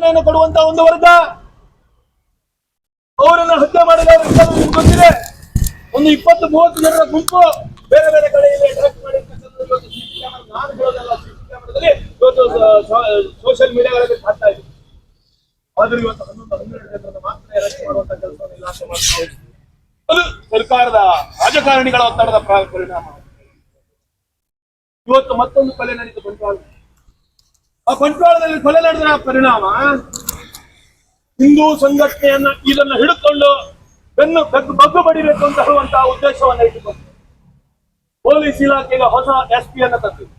ರಕ್ಷಣೆಯನ್ನು ಕೊಡುವಂತ ಒಂದು ವರ್ಗ. ಅವರನ್ನು ಹತ್ಯೆ ಮಾಡಿದವರು ಗೊತ್ತಿದೆ. ಒಂದು ಇಪ್ಪತ್ತು ಮೂವತ್ತು ಜನರ ಗುಂಪು ಬೇರೆ ಬೇರೆ ಕಡೆಯಲ್ಲಿ ಇವತ್ತು ಸೋಷಿಯಲ್ ಮೀಡಿಯಾಗಳಲ್ಲಿ ಕಾಣ್ತಾ ಇದೆ. ಆದ್ರೂ ಇವತ್ತು ಹನ್ನೊಂದು, ಹನ್ನೆರಡು ಜನರನ್ನು ಮಾತ್ರ ಅರೆಸ್ಟ್ ಮಾಡುವಂತ ಕೆಲಸವನ್ನು ಇಲಾಖೆ ಮಾಡ್ತಾ ಅದು ಸರ್ಕಾರದ ರಾಜಕಾರಣಿಗಳ ಒತ್ತಡದ ಪರಿಣಾಮ. ಇವತ್ತು ಮತ್ತೊಂದು ಕಲೆ ನನಗೆ ಬಂಟ್ವಾಳ ಆ ಬಂಟ್ವಾಳದಲ್ಲಿ ಕೊಲೆ ನಡೆದ ಪರಿಣಾಮ? ಹಿಂದೂ ಸಂಘಟನೆಯನ್ನ ಇದನ್ನ ಹಿಡಿದುಕೊಂಡು ಬೆನ್ನು ಬೆನ್ನು ಬಗ್ಗು ಬಡಿಬೇಕು ಅಂತ ಹೇಳುವಂತಹ ಉದ್ದೇಶವನ್ನ ಇಟ್ಟುಕೊಂಡು ಪೊಲೀಸ್ ಇಲಾಖೆಗೆ ಹೊಸ ಎಸ್ ಪಿ ಅನ್ನ ತಂದಿದೆ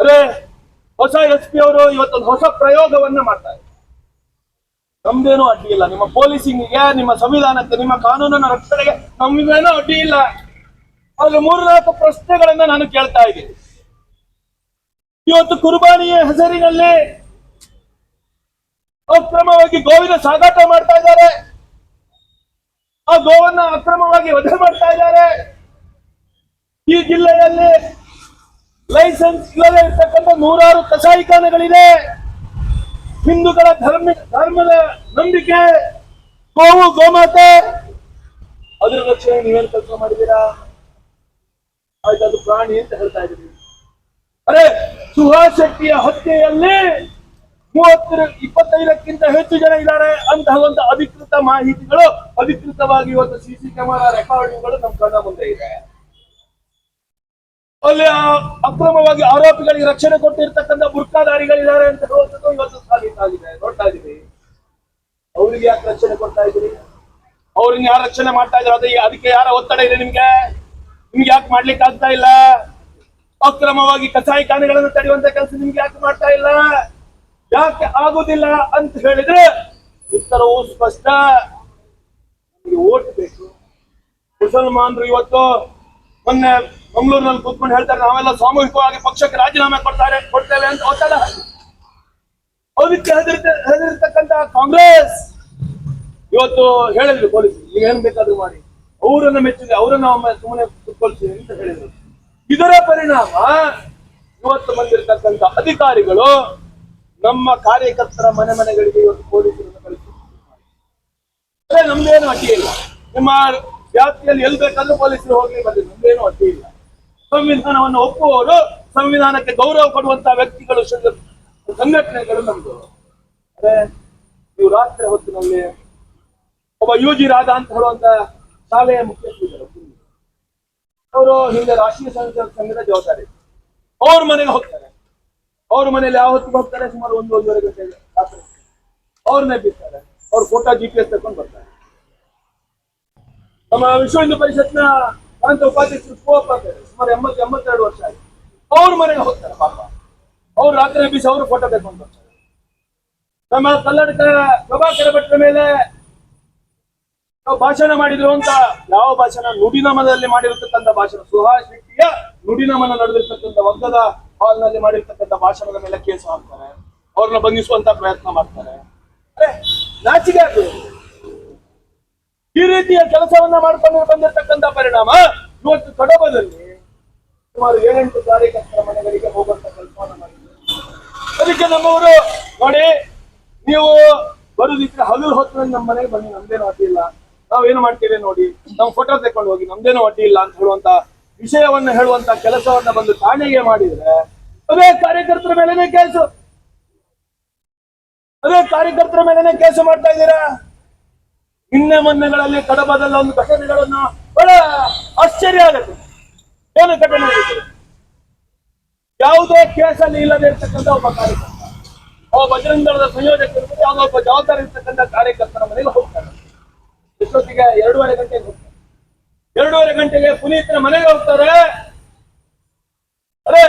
ಅದೇ ಹೊಸ ಎಸ್ ಪಿ ಅವರು ಇವತ್ತೊಂದು ಹೊಸ ಪ್ರಯೋಗವನ್ನ ಮಾಡ್ತಾರೆ. ನಮ್ದೇನೂ ಅಡ್ಡಿ ಇಲ್ಲ. ನಿಮ್ಮ ಪೊಲೀಸಿಂಗ್ಗೆ, ನಿಮ್ಮ ಸಂವಿಧಾನಕ್ಕೆ, ನಿಮ್ಮ ಕಾನೂನನ್ನ ರಕ್ಷಣೆಗೆ ನಮ್ದೇನೂ ಅಡ್ಡಿ ಇಲ್ಲ. ಆದ್ರೆ ಮೂರ್ನಾಲ್ಕು ಪ್ರಶ್ನೆಗಳನ್ನ ನಾನು ಕೇಳ್ತಾ ಇದ್ದೀನಿ. ಇವತ್ತು ಕುರ್ಬಾನಿಯ ಹೆಸರಿನಲ್ಲಿ ಅಕ್ರಮವಾಗಿ ಗೋವಿನ ಸಾಗಾಟ ಮಾಡ್ತಾ ಇದ್ದಾರೆ. ಆ ಗೋವನ್ನ ಅಕ್ರಮವಾಗಿ ವಧೆ ಮಾಡ್ತಾ ಇದ್ದಾರೆ. ಈ ಜಿಲ್ಲೆಯಲ್ಲಿ ಲೈಸೆನ್ಸ್ ಇಲ್ಲದೆ ಇರ್ತಕ್ಕಂಥ ನೂರಾರು ಕಸಾಯಿಖಾನೆಗಳಿದೆ ಹಿಂದೂಗಳ ಧರ್ಮ, ಧರ್ಮದ ನಂಬಿಕೆ, ಗೋವು, ಗೋಮಾತೆ. ಅದರ ರಕ್ಷಣೆ ನೀವೇನು ಕೆಲಸ ಮಾಡಿದ್ದೀರಾ? ಆಯ್ತು, ಅದು ಪ್ರಾಣಿ ಅಂತ ಹೇಳ್ತಾ ಇದ್ದೀರಿ ಅರೆ, ಸುಹಾಸ್ ಶೆಟ್ಟಿಯ ಹತ್ಯೆಯಲ್ಲಿ ಮೂವತ್ತರ, ಇಪ್ಪತ್ತೈದಕ್ಕಿಂತ ಹೆಚ್ಚು ಜನ ಇದ್ದಾರೆ ಅಂತಹ ಒಂದು ಅಧಿಕೃತ ಮಾಹಿತಿಗಳು, ಅಧಿಕೃತವಾಗಿ ಇವತ್ತು ಸಿಸಿ ಕ್ಯಾಮೆರಾ ರೆಕಾರ್ಡಿಂಗ್ಗಳು ನಮ್ಮ ಕಣ್ಣ ಮುಂದೆ ಇದೆ. ಅಲ್ಲಿ ಅಕ್ರಮವಾಗಿ ಆರೋಪಿಗಳಿಗೆ ರಕ್ಷಣೆ ಕೊಟ್ಟಿರ್ತಕ್ಕಂಥ ಬುರ್ಕಾದಾರಿಗಳಿದ್ದಾರೆ ಅಂತ ಹೇಳುವಂಥದ್ದು ಇವತ್ತು ಸಾಬೀತಾಗಿದೆ ದೊಡ್ಡಾಗಿದೆ ಅವರಿಗೆ ಯಾಕೆ ರಕ್ಷಣೆ ಕೊಡ್ತಾ ಇದ್ರಿ ಅವ್ರಿಗೆ ಯಾರು ರಕ್ಷಣೆ ಮಾಡ್ತಾ ಇದ್ರು ಅದೇ ಅದಕ್ಕೆ ಯಾರ ಒತ್ತಡ ಇದೆ ನಿಮ್ಗೆ? ನಿಮ್ಗೆ ಯಾಕೆ ಮಾಡ್ಲಿಕ್ಕೆ ಆಗ್ತಾ ಇಲ್ಲ? ಅಕ್ರಮವಾಗಿ ಕಸಾಯಿಖಾನೆಗಳನ್ನು ತಡೆಯುವಂತ ಕೆಲಸ ನಿಮ್ಗೆ ಯಾಕೆ ಮಾಡ್ತಾ ಇಲ್ಲ? ಯಾಕೆ ಆಗುದಿಲ್ಲ ಅಂತ ಹೇಳಿದ್ರೆ ಉತ್ತರವು ಸ್ಪಷ್ಟ. ನಮಗೆ ಓಟ್ ಬೇಕು. ಮುಸಲ್ಮಾನರು ಇವತ್ತು ಮೊನ್ನೆ ಮಂಗಳೂರಿನಲ್ಲಿ ಕೂತ್ಕೊಂಡು ಹೇಳ್ತಾರೆ, ನಾವೆಲ್ಲ ಸಾಮೂಹಿಕವಾಗಿ ಪಕ್ಷಕ್ಕೆ ರಾಜೀನಾಮೆ ಕೊಡ್ತಾರೆ ಕೊಡ್ತೇವೆ ಅಂತ ಒತ್ತಡ. ಅದಕ್ಕೆ ಹೆದರ್ತ ಹೆದರ್ತಕ್ಕಂತ ಕಾಂಗ್ರೆಸ್. ಇವತ್ತು ಹೇಳಿದ್ರು ಪೊಲೀಸ್ ಏನ್ ಬೇಕಾದ್ರೂ ಮಾಡಿ. ಅವರನ್ನ ಮೆಚ್ಚಿದೆ ಅವರನ್ನ ಒಮ್ಮೆ ಸುಮ್ಮನೆ ಕುತ್ಕೊಳ್ತೀವಿ ಅಂತ ಹೇಳಿದ್ರು. ಇದರ ಪರಿಣಾಮ ಇವತ್ತು ಬಂದಿರತಕ್ಕಂತ ಅಧಿಕಾರಿಗಳು ನಮ್ಮ ಕಾರ್ಯಕರ್ತರ ಮನೆ ಮನೆಗಳಿಗೆ ಇವತ್ತು ಪೊಲೀಸರನ್ನು ಕಳಿಸಿ ನಮ್ದೇನು ಅಡ್ಡಿ ಇಲ್ಲ. ನಿಮ್ಮ ವ್ಯಾಪ್ತಿಯಲ್ಲಿ ಎಲ್ ಬೇಕಾದ್ರೂ ಪೊಲೀಸರು ಹೋಗ್ಲಿ, ಮತ್ತೆ ನಮ್ದೇನು ಅಡ್ಡಿ ಇಲ್ಲ. ಸಂವಿಧಾನವನ್ನು ಒಪ್ಪುವವರು ಸಂವಿಧಾನಕ್ಕೆ ಗೌರವ ಕೊಡುವಂತಹ ವ್ಯಕ್ತಿಗಳು ಸಂಘ- ಸಂಘಟನೆಗಳು ನಮ್ದು. ಅದೇ ನೀವು ರಾತ್ರಿ ಹೊತ್ತಿನಲ್ಲಿ ಒಬ್ಬ ಯು ಜಿ ರಾಧಾ ಅಂತ ಹೇಳುವಂತ ಶಾಲೆಯ ಮುಖ್ಯಸ್ಥರು ಅವರು ಹಿಂದೆ ರಾಷ್ಟ್ರೀಯ ಸಂಘ ಸಂಘದ ಜವಾಬ್ದಾರಿ. ಅವ್ರ ಮನೆಗೆ ಹೋಗ್ತಾರೆ. ಅವ್ರ ಮನೇಲಿ ಯಾವ ಹೊತ್ತಿಗೆ ಹೋಗ್ತಾರೆ ಸುಮಾರು ಒಂದು ಒಂದೂವರೆ ಗಂಟೆ ರಾತ್ರಿ. ಅವ್ರನ್ನೇ ಬಿಡ್ತಾರೆ. ಅವ್ರ ಫೋಟೋ ಜಿ ಪಿ ಎಸ್ ತಗೊಂಡು ಬರ್ತಾರೆ. ನಮ್ಮ ವಿಶ್ವ ಹಿಂದೂ ಪರಿಷತ್ನ ಪ್ರಾಂತ ಉಪಾಧ್ಯಕ್ಷರು ಶಿವಪ್ಪ ಸುಮಾರು ಎಂಬತ್ತು, ಎಂಬತ್ತೆರಡು ವರ್ಷ ಆಯ್ತು. ಅವ್ರ ಮನೆಗೆ ಹೋಗ್ತಾರೆ ಪಾಪ. ಅವ್ರು ರಾತ್ರಿ ಬೀಸಿ ಅವರು ಫೋಟೋ ತಗೊಂಡು ಬರ್ತಾರೆ. ನಮ್ಮ ಕನ್ನಡಕ ಪ್ರಭಾಕರ ಭಟ್ರ ಮೇಲೆ ನಾವು ಭಾಷಣ ಮಾಡಿದ್ರು ಅಂತ, ಯಾವ ಭಾಷಣ? ನುಡಿನಮನದಲ್ಲಿ ಮಾಡಿರತಕ್ಕಂಥ ಭಾಷಣ. ಸುಹಾಸ್ ಶೆಟ್ಟಿಯ ನುಡಿನಮನ ನಡೆದಿರ್ತಕ್ಕಂಥ ವರ್ಗದ ಹಾಲ್ನಲ್ಲಿ ಮಾಡಿರ್ತಕ್ಕಂಥ ಭಾಷಣದ ಮೇಲೆ ಕೇಸ್ ಹಾಕ್ತಾರೆ. ಅವ್ರನ್ನ ಬಂಧಿಸುವಂತ ಪ್ರಯತ್ನ ಮಾಡ್ತಾರೆ. ನಾಚಿಕೆ ಆಗ್ತದೆ ಈ ರೀತಿಯ ಕೆಲಸವನ್ನ ಮಾಡ್ಕೊಂಡು ಬಂದಿರತಕ್ಕಂಥ ಪರಿಣಾಮ ಇವತ್ತು ಕಡಬದಲ್ಲಿ ಸುಮಾರು ಏಳೆಂಟು ಕಾರ್ಯಕರ್ತರ ಮನೆಗಳಿಗೆ ಹೋಗುವಂತ ಕೆಲಸವನ್ನ ಮಾಡಿದ್ರು. ಅದಕ್ಕೆ ನಮ್ಮವರು, ನೋಡಿ, ನೀವು ಬರುದಿದ್ರೆ ಹಗಲು ಹೊತ್ತು ನಮ್ಮ ಮನೆಗೆ ಬನ್ನಿ, ನಮ್ದೇನು ಅಡ್ಡಿ ಇಲ್ಲ ನಾವೇನು ಮಾಡ್ತೇವೆ ನೋಡಿ, ನಾವು ಫೋಟೋ ತಕೊಂಡು ಹೋಗಿ ನಮ್ದೇನು ಅಡ್ಡಿ ಇಲ್ಲ ಅಂತ ಹೇಳುವಂತ ವಿಷಯವನ್ನ ಹೇಳುವಂತ ಕೆಲಸವನ್ನ ಬಂದು ಠಾಣೆಗೆ ಮಾಡಿದ್ರೆ, ಅದೇ ಕಾರ್ಯಕರ್ತರ ಮೇಲೆನೆ ಕೇಸು. ಅದೇ ಕಾರ್ಯಕರ್ತರ ಮೇಲೆನೆ ಕೇಸು ಮಾಡ್ತಾ ಇದ್ದೀರಾ? ನಿನ್ನೆ ಮೊನ್ನೆಗಳಲ್ಲಿ ಕಡಬದಲ್ಲ ಒಂದು ಘಟನೆಗಳನ್ನ ಬಹಳ ಆಶ್ಚರ್ಯ ಆಗುತ್ತೆ. ಏನು ಘಟನೆ? ಯಾವುದೇ ಕೇಸಲ್ಲಿ ಇಲ್ಲದೆ ಇರ್ತಕ್ಕಂಥ ಒಬ್ಬ ಕಾರ್ಯಕರ್ತ. ಒಬ್ಬ ಬಜರಂಗ ದಳದ ಸಂಯೋಜಕರು ಯಾವುದೋ ಒಬ್ಬ ಜವಾಬ್ದಾರಿ ಇರ್ತಕ್ಕಂಥ ಕಾರ್ಯಕರ್ತರ ಮನೆಗೆ ಹೋಗ್ತಾರೆ ಎಷ್ಟೊತ್ತಿಗೆ ಎರಡೂವರೆ ಗಂಟೆಗೆ ಎರಡೂವರೆ ಗಂಟೆಗೆ ಪುನೀತನ ಮನೆಗೆ ಹೋಗ್ತಾರೆ. ಅರೆ,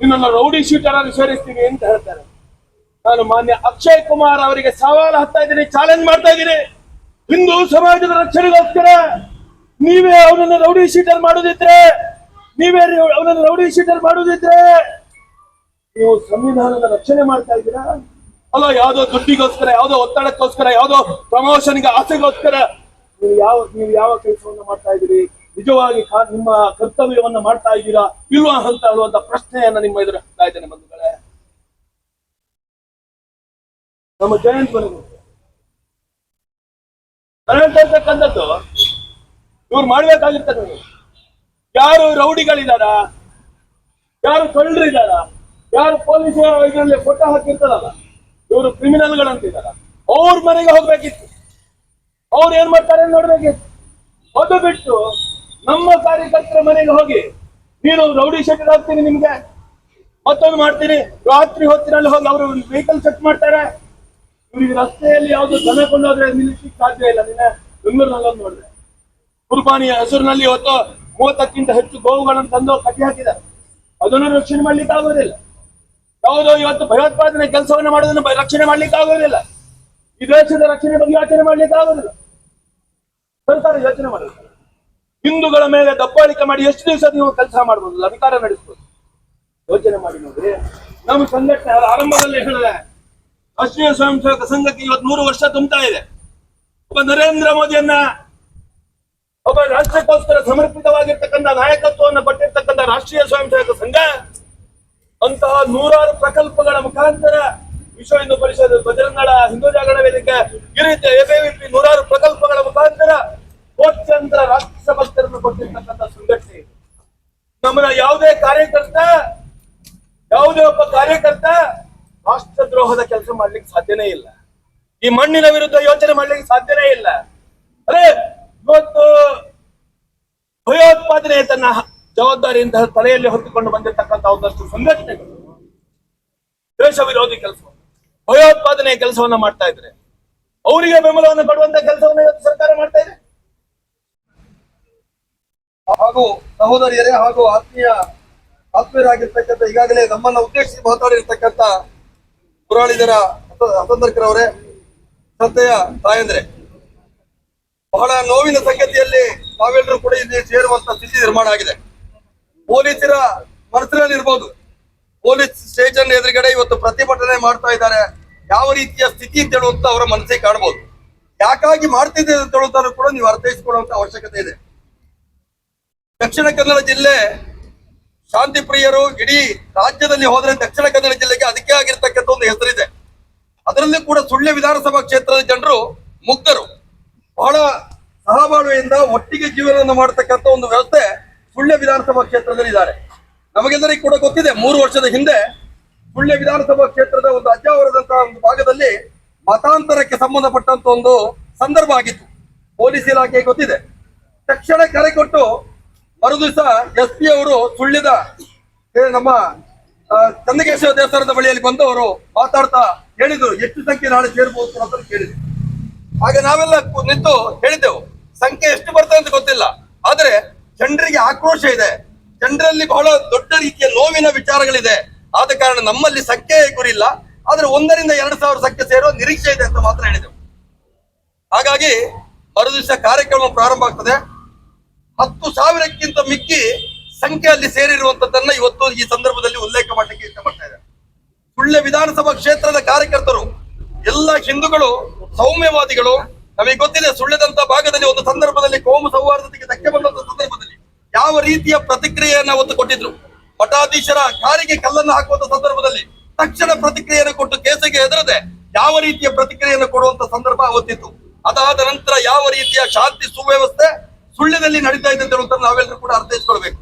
ನಿನ್ನನ್ನು ರೌಡಿ ಶೀಟರ್ ಆಗಿ ಸೇರಿಸ್ತೀನಿ ಅಂತ ಹೇಳ್ತಾರೆ. ನಾನು ಮಾನ್ಯ ಅಕ್ಷಯ್ ಕುಮಾರ್ ಅವರಿಗೆ ಸವಾಲು ಹತ್ತಾ ಇದ್ದೀನಿ ಚಾಲೆಂಜ್ ಮಾಡ್ತಾ ಇದ್ದೀನಿ. ಹಿಂದೂ ಸಮಾಜದ ರಕ್ಷಣೆಗೋಸ್ಕರ ನೀವೇ ಅವನನ್ನು ರೌಡಿ ಶೀಟರ್ ಮಾಡುದಿದ್ರೆ, ನೀವೇ ಅವನನ್ನು ರೌಡಿ ಶೀಟರ್ ಮಾಡುದಿದ್ರೆ, ನೀವು ಸಂವಿಧಾನದ ರಕ್ಷಣೆ ಮಾಡ್ತಾ ಇದ್ದೀರಾ? ಅಲ್ಲ, ಯಾವ್ದೋ ದುಡ್ಡಿಗೋಸ್ಕರ, ಯಾವ್ದೋ ಒತ್ತಡಕ್ಕೋಸ್ಕರ, ಯಾವ್ದೋ ಪ್ರಮೋಷನ್ಗೆ ಆಸೆಗೋಸ್ಕರ ನೀವು ಯಾವ ನೀವು ಯಾವ ಕೆಲಸವನ್ನು ಮಾಡ್ತಾ ಇದ್ದೀರಿ? ನಿಜವಾಗಿ ನಿಮ್ಮ ಕರ್ತವ್ಯವನ್ನ ಮಾಡ್ತಾ ಇದ್ದೀರಾ? ಇಲ್ವಾ ಅಂತ ಹೇಳುವಂತ ಪ್ರಶ್ನೆಯನ್ನ ನಿಮ್ಮ ಎದುರು ಹಾಕ್ತಾ ಇದ್ದೇನೆ ಬಂಧುಗಳೇ. ನಮ್ಮ ಜಯಂತ್ ಮನೆಗೆ ಕರೆಂಟ್ ಅಂತಕ್ಕಂಥದ್ದು, ಇವ್ರು ಮಾಡ್ಬೇಕಾಗಿರ್ತಕ್ಕಂಥದ್ದು ಯಾರು ರೌಡಿಗಳಿದಾರ? ಯಾರು ಕಳ್ಳರು ಇದಾರ ಯಾರು ಪೊಲೀಸ್ ಇದರಲ್ಲಿ ಫೋಟೋ ಹಾಕಿರ್ತಾರಲ್ಲ, ಇವರು ಕ್ರಿಮಿನಲ್ಗಳಂತಿದಾರ ಅವ್ರ ಮನೆಗೆ ಹೋಗ್ಬೇಕಿತ್ತು. ಅವ್ರು ಏನ್ ಮಾಡ್ತಾರೆ ನೋಡ್ಬೇಕಿತ್ತು ಅದು ಬಿಟ್ಟು ನಮ್ಮ ಕಾರ್ಯಕರ್ತರ ಮನೆಗೆ ಹೋಗಿ ನೀನು ರೌಡಿ ಶೆಟ್ಟರ್ ಹಾಕ್ತೀನಿ ನಿಮ್ಗೆ. ಮತ್ತೊಂದು ಮಾಡ್ತೀನಿ. ರಾತ್ರಿ ಹೊತ್ತಿನಲ್ಲಿ ಹೋಗಿ ಅವರು ವೆಹಿಕಲ್ ಚೆಕ್ ಮಾಡ್ತಾರೆ. ಇವ್ರಿಗೆ ರಸ್ತೆಯಲ್ಲಿ ಯಾವ್ದು ದನ ಕೊಂಡೋದ್ರೆ ನಿಲ್ಲಿಸ್ಲಿಕ್ಕೆ ಸಾಧ್ಯ ಇಲ್ಲ. ನಿನ್ನೆ ಬೆಂಗಳೂರಿನಲ್ಲಿ ಒಂದು ನೋಡಿದ್ರೆ ಕುರ್ಬಾನಿಯ ಹೆಸರಿನಲ್ಲಿ ಇವತ್ತು ಮೂವತ್ತಕ್ಕಿಂತ ಹೆಚ್ಚು ಗೋವುಗಳನ್ನು ತಂದು ಕಟ್ಟಿ ಹಾಕಿದ್ದಾರೆ. ಅದನ್ನು ರಕ್ಷಣೆ ಮಾಡ್ಲಿಕ್ಕೆ ಆಗೋದಿಲ್ಲ. ಯಾವುದೋ ಇವತ್ತು ಭಯೋತ್ಪಾದನೆ ಕೆಲಸವನ್ನು ಮಾಡೋದನ್ನು ರಕ್ಷಣೆ ಮಾಡ್ಲಿಕ್ಕೆ ಆಗೋದಿಲ್ಲ. ಈ ದೇಶದ ರಕ್ಷಣೆ ಬಗ್ಗೆ ಯೋಚನೆ ಮಾಡ್ಲಿಕ್ಕೆ ಆಗೋದಿಲ್ಲ. ಸರ್ಕಾರ ಯೋಚನೆ ಮಾಡೋದು ಹಿಂದೂಗಳ ಮೇಲೆ ದಬ್ಬಾಳಿಕೆ ಮಾಡಿ ಎಷ್ಟು ದಿವಸ ನೀವು ಕೆಲಸ ಮಾಡಬಹುದು ಅಧಿಕಾರ ನಡೆಸಬಹುದು ಯೋಚನೆ ಮಾಡಿ ನೋಡ್ರಿ. ನಮ್ಮ ಸಂಘಟನೆ ಆರಂಭದಲ್ಲಿ ಹೇಳಿದೆ. ರಾಷ್ಟ್ರೀಯ ಸ್ವಯಂ ಸೇವಕ ಸಂಘಕ್ಕೆ ಇವತ್ತು ನೂರು ವರ್ಷ ತುಂಬುತ್ತಾ ಇದೆ. ಒಬ್ಬ ನರೇಂದ್ರ ಮೋದಿಯನ್ನ ಒಬ್ಬ ರಾಷ್ಟ್ರಕ್ಕೋಸ್ಕರ ಸಮರ್ಪಿತವಾಗಿರ್ತಕ್ಕಂಥ ನಾಯಕತ್ವವನ್ನು ಪಟ್ಟಿರ್ತಕ್ಕಂಥ ರಾಷ್ಟ್ರೀಯ ಸ್ವಯಂ ಸೇವಕ ಸಂಘ ಅಂತಹ ನೂರಾರು ಪ್ರಕಲ್ಪಗಳ ಮುಖಾಂತರ ವಿಶ್ವ ಹಿಂದೂ ಪರಿಷತ್ ಬಜರಂಗಳ ಹಿಂದೂ ಜಾಗರಣ ವೇದಿಕೆ ಈ ರೀತಿಯ ಎಬಿವಿಪಿ ನೂರಾರು ಪ್ರಕಲ್ಪಗಳ ಮುಖಾಂತರ ಕೋಟ್ಯಂತರ ರಾಷ್ಟ್ರ ಭಕ್ತರನ್ನು ಕೊಟ್ಟಿರ್ತಕ್ಕಂಥ ಸಂಘಟನೆ. ನಮ್ಮನ್ನ ಯಾವುದೇ ಕಾರ್ಯಕರ್ತ, ಯಾವುದೇ ಒಬ್ಬ ಕಾರ್ಯಕರ್ತ ರಾಷ್ಟ್ರದ್ರೋಹದ ಕೆಲಸ ಮಾಡ್ಲಿಕ್ಕೆ ಸಾಧ್ಯನೇ ಇಲ್ಲ. ಈ ಮಣ್ಣಿನ ವಿರುದ್ಧ ಯೋಚನೆ ಮಾಡ್ಲಿಕ್ಕೆ ಸಾಧ್ಯನೇ ಇಲ್ಲ. ಅದೇ ಇವತ್ತು ಭಯೋತ್ಪಾದನೆ ತನ್ನ ಜವಾಬ್ದಾರಿಯಿಂದ ತಲೆಯಲ್ಲಿ ಹೊತ್ತುಕೊಂಡು ಬಂದಿರತಕ್ಕಂಥ ಒಂದಷ್ಟು ಸಂಘಟನೆಗಳು, ದೇಶ ವಿರೋಧಿ ಕೆಲಸ ಭಯೋತ್ಪಾದನೆ ಕೆಲಸವನ್ನ ಮಾಡ್ತಾ ಇದ್ರೆ, ಅವರಿಗೆ ಬೆಂಬಲವನ್ನು ಕೊಡುವಂತ ಕೆಲಸವನ್ನ ಇವತ್ತು ಸರ್ಕಾರ ಮಾಡ್ತಾ ಇದೆ. ಹಾಗೂ ಸಹೋದರಿಯರೇ, ಹಾಗೂ ಆತ್ಮೀಯ ಆತ್ಮೀಯರಾಗಿರ್ತಕ್ಕಂಥ, ಈಗಾಗಲೇ ನಮ್ಮನ್ನ ಉದ್ದೇಶಿಸಿ ಮಾತಾಡಿರ್ತಕ್ಕಂಥ ಪುರಾಣಿಗರ ಹಸಂದರ್ಕರವರೇ ಶ್ರದ್ಧೆಯ ತಾಯಂದ್ರೆ, ಬಹಳ ನೋವಿನ ಸಂಗತಿಯಲ್ಲಿ ನಾವೆಲ್ಲರೂ ಕೂಡ ಇಲ್ಲಿ ಸೇರುವಂತ ಸ್ಥಿತಿ ನಿರ್ಮಾಣ ಆಗಿದೆ. ಪೊಲೀಸರ ಮನಸ್ಸಿನಲ್ಲಿ ಇರ್ಬೋದು ಪೊಲೀಸ್ ಸ್ಟೇಷನ್ ಎದುರುಗಡೆ ಇವತ್ತು ಪ್ರತಿಭಟನೆ ಮಾಡ್ತಾ ಇದ್ದಾರೆ. ಯಾವ ರೀತಿಯ ಸ್ಥಿತಿ ಅಂತ ಹೇಳುವಂತ ಅವರ ಮನಸ್ಸಿಗೆ ಕಾಣಬಹುದು ಯಾಕಾಗಿ ಮಾಡ್ತಿದೆ ಅಂತ ಹೇಳುವಂತ ಕೂಡ ನೀವು ಅರ್ಥೈಸಿಕೊಳ್ಳುವಂತ ಅವಶ್ಯಕತೆ ಇದೆ. ದಕ್ಷಿಣ ಕನ್ನಡ ಜಿಲ್ಲೆ ಶಾಂತಿ ಪ್ರಿಯರು ಇಡೀ ರಾಜ್ಯದಲ್ಲಿ ಹೋದ್ರೆ ದಕ್ಷಿಣ ಕನ್ನಡ ಜಿಲ್ಲೆಗೆ ಅದಕ್ಕೆ ಆಗಿರ್ತಕ್ಕಂಥ ಒಂದು ಹೆಸರಿದೆ. ಅದರಲ್ಲಿ ಕೂಡ ಸುಳ್ಯ ವಿಧಾನಸಭಾ ಕ್ಷೇತ್ರದ ಜನರು ಮುಗ್ಧರು. ಬಹಳ ಸಹಬಾಳ್ವೆಯಿಂದ ಒಟ್ಟಿಗೆ ಜೀವನವನ್ನು ಮಾಡತಕ್ಕಂಥ ಒಂದು ವ್ಯವಸ್ಥೆ ಸುಳ್ಯ ವಿಧಾನಸಭಾ ಕ್ಷೇತ್ರದಲ್ಲಿ ಇದ್ದಾರೆ ನಮಗೆಲ್ಲರಿಗೂ ಕೂಡ ಗೊತ್ತಿದೆ, ಮೂರು ವರ್ಷದ ಹಿಂದೆ ಸುಳ್ಯ ವಿಧಾನಸಭಾ ಕ್ಷೇತ್ರದ ಒಂದು ಅಜ್ಜಾವರದಂತಹ ಒಂದು ಭಾಗದಲ್ಲಿ ಮತಾಂತರಕ್ಕೆ ಸಂಬಂಧಪಟ್ಟಂತ ಒಂದು ಸಂದರ್ಭ ಆಗಿತ್ತು. ಪೊಲೀಸ್ ಇಲಾಖೆ ಗೊತ್ತಿದೆ. ತಕ್ಷಣ ಕರೆ ಕೊಟ್ಟು ಮರು ದಿವಸ ಎಸ್ ಪಿ ಅವರು ಸುಳ್ಯದ ನಮ್ಮ ಚಂದಕೇಶ್ವರ ದೇವಸ್ಥಾನದ ಬಳಿಯಲ್ಲಿ ಬಂದು ಅವರು ಮಾತಾಡ್ತಾ ಹೇಳಿದ್ರು. ಎಷ್ಟು ಸಂಖ್ಯೆ ನಾಳೆ ಸೇರ್ಬೋದು ಅಂತ ಕೇಳಿದ್ರು. ಆಗ ನಾವೆಲ್ಲ ನಿಂತು ಹೇಳಿದ್ದೆವು. ಸಂಖ್ಯೆ ಎಷ್ಟು ಬರ್ತದೆ ಅಂತ ಗೊತ್ತಿಲ್ಲ. ಆದ್ರೆ ಜನರಿಗೆ ಆಕ್ರೋಶ ಇದೆ. ಜನರಲ್ಲಿ ಬಹಳ ದೊಡ್ಡ ರೀತಿಯ ನೋವಿನ ವಿಚಾರಗಳಿದೆ. ಆದ ಕಾರಣ ನಮ್ಮಲ್ಲಿ ಸಂಖ್ಯೆ ಗುರಿ ಇಲ್ಲ ಆದ್ರೆ ಒಂದರಿಂದ ಎರಡು ಸಾವಿರ ಸಂಖ್ಯೆ ಸೇರೋ ನಿರೀಕ್ಷೆ ಇದೆ ಅಂತ ಮಾತ್ರ ಹೇಳಿದೆವು. ಹಾಗಾಗಿ ಮರುದಿವಸ ಕಾರ್ಯಕ್ರಮ ಪ್ರಾರಂಭ ಆಗ್ತದೆ. ಹತ್ತು ಸಾವಿರಕ್ಕಿಂತ ಮಿಕ್ಕಿ ಸಂಖ್ಯೆಯಲ್ಲಿ ಸೇರಿರುವಂತದ್ದನ್ನ ಇವತ್ತು ಈ ಸಂದರ್ಭದಲ್ಲಿ ಉಲ್ಲೇಖ ಮಾಡಲಿಕ್ಕೆ ಇಷ್ಟಪಡ್ತಾ ಇದೆ ಸುಳ್ಯ ವಿಧಾನಸಭಾ ಕ್ಷೇತ್ರದ ಕಾರ್ಯಕರ್ತರು, ಎಲ್ಲ ಹಿಂದೂಗಳು, ಸೌಮ್ಯವಾದಿಗಳು, ನಮಗೆ ಗೊತ್ತಿದೆ ಸುಳ್ಳೆದಂತ ಭಾಗದಲ್ಲಿ ಒಂದು ಸಂದರ್ಭದಲ್ಲಿ ಕೋಮು ಸೌಹಾರ್ದತೆಗೆ ಧಕ್ಕೆ ಬಂದಂತ ಸಂದರ್ಭದಲ್ಲಿ ಯಾವ ರೀತಿಯ ಪ್ರತಿಕ್ರಿಯೆಯನ್ನ ಅವತ್ತು ಕೊಟ್ಟಿದ್ರು ಮಠಾಧೀಶರ ಕಾರಿಗೆ ಕಲ್ಲನ್ನು ಹಾಕುವಂತ ಸಂದರ್ಭದಲ್ಲಿ ತಕ್ಷಣ ಪ್ರತಿಕ್ರಿಯೆಯನ್ನು ಕೊಟ್ಟು ಕೇಸಿಗೆ ಹೆದರದೆ ಯಾವ ರೀತಿಯ ಪ್ರತಿಕ್ರಿಯೆಯನ್ನು ಕೊಡುವಂತ ಸಂದರ್ಭ ಅವತ್ತಿತ್ತು. ಅದಾದ ನಂತರ ಯಾವ ರೀತಿಯ ಶಾಂತಿ ಸುವ್ಯವಸ್ಥೆ ಸುಳ್ಳಿನಲ್ಲಿ ನಡೀತಾ ಇದೆ ಅಂತ ನಾವೆಲ್ಲರೂ ಕೂಡ ಅರ್ಥೈಸ್ಕೊಳ್ಬೇಕು.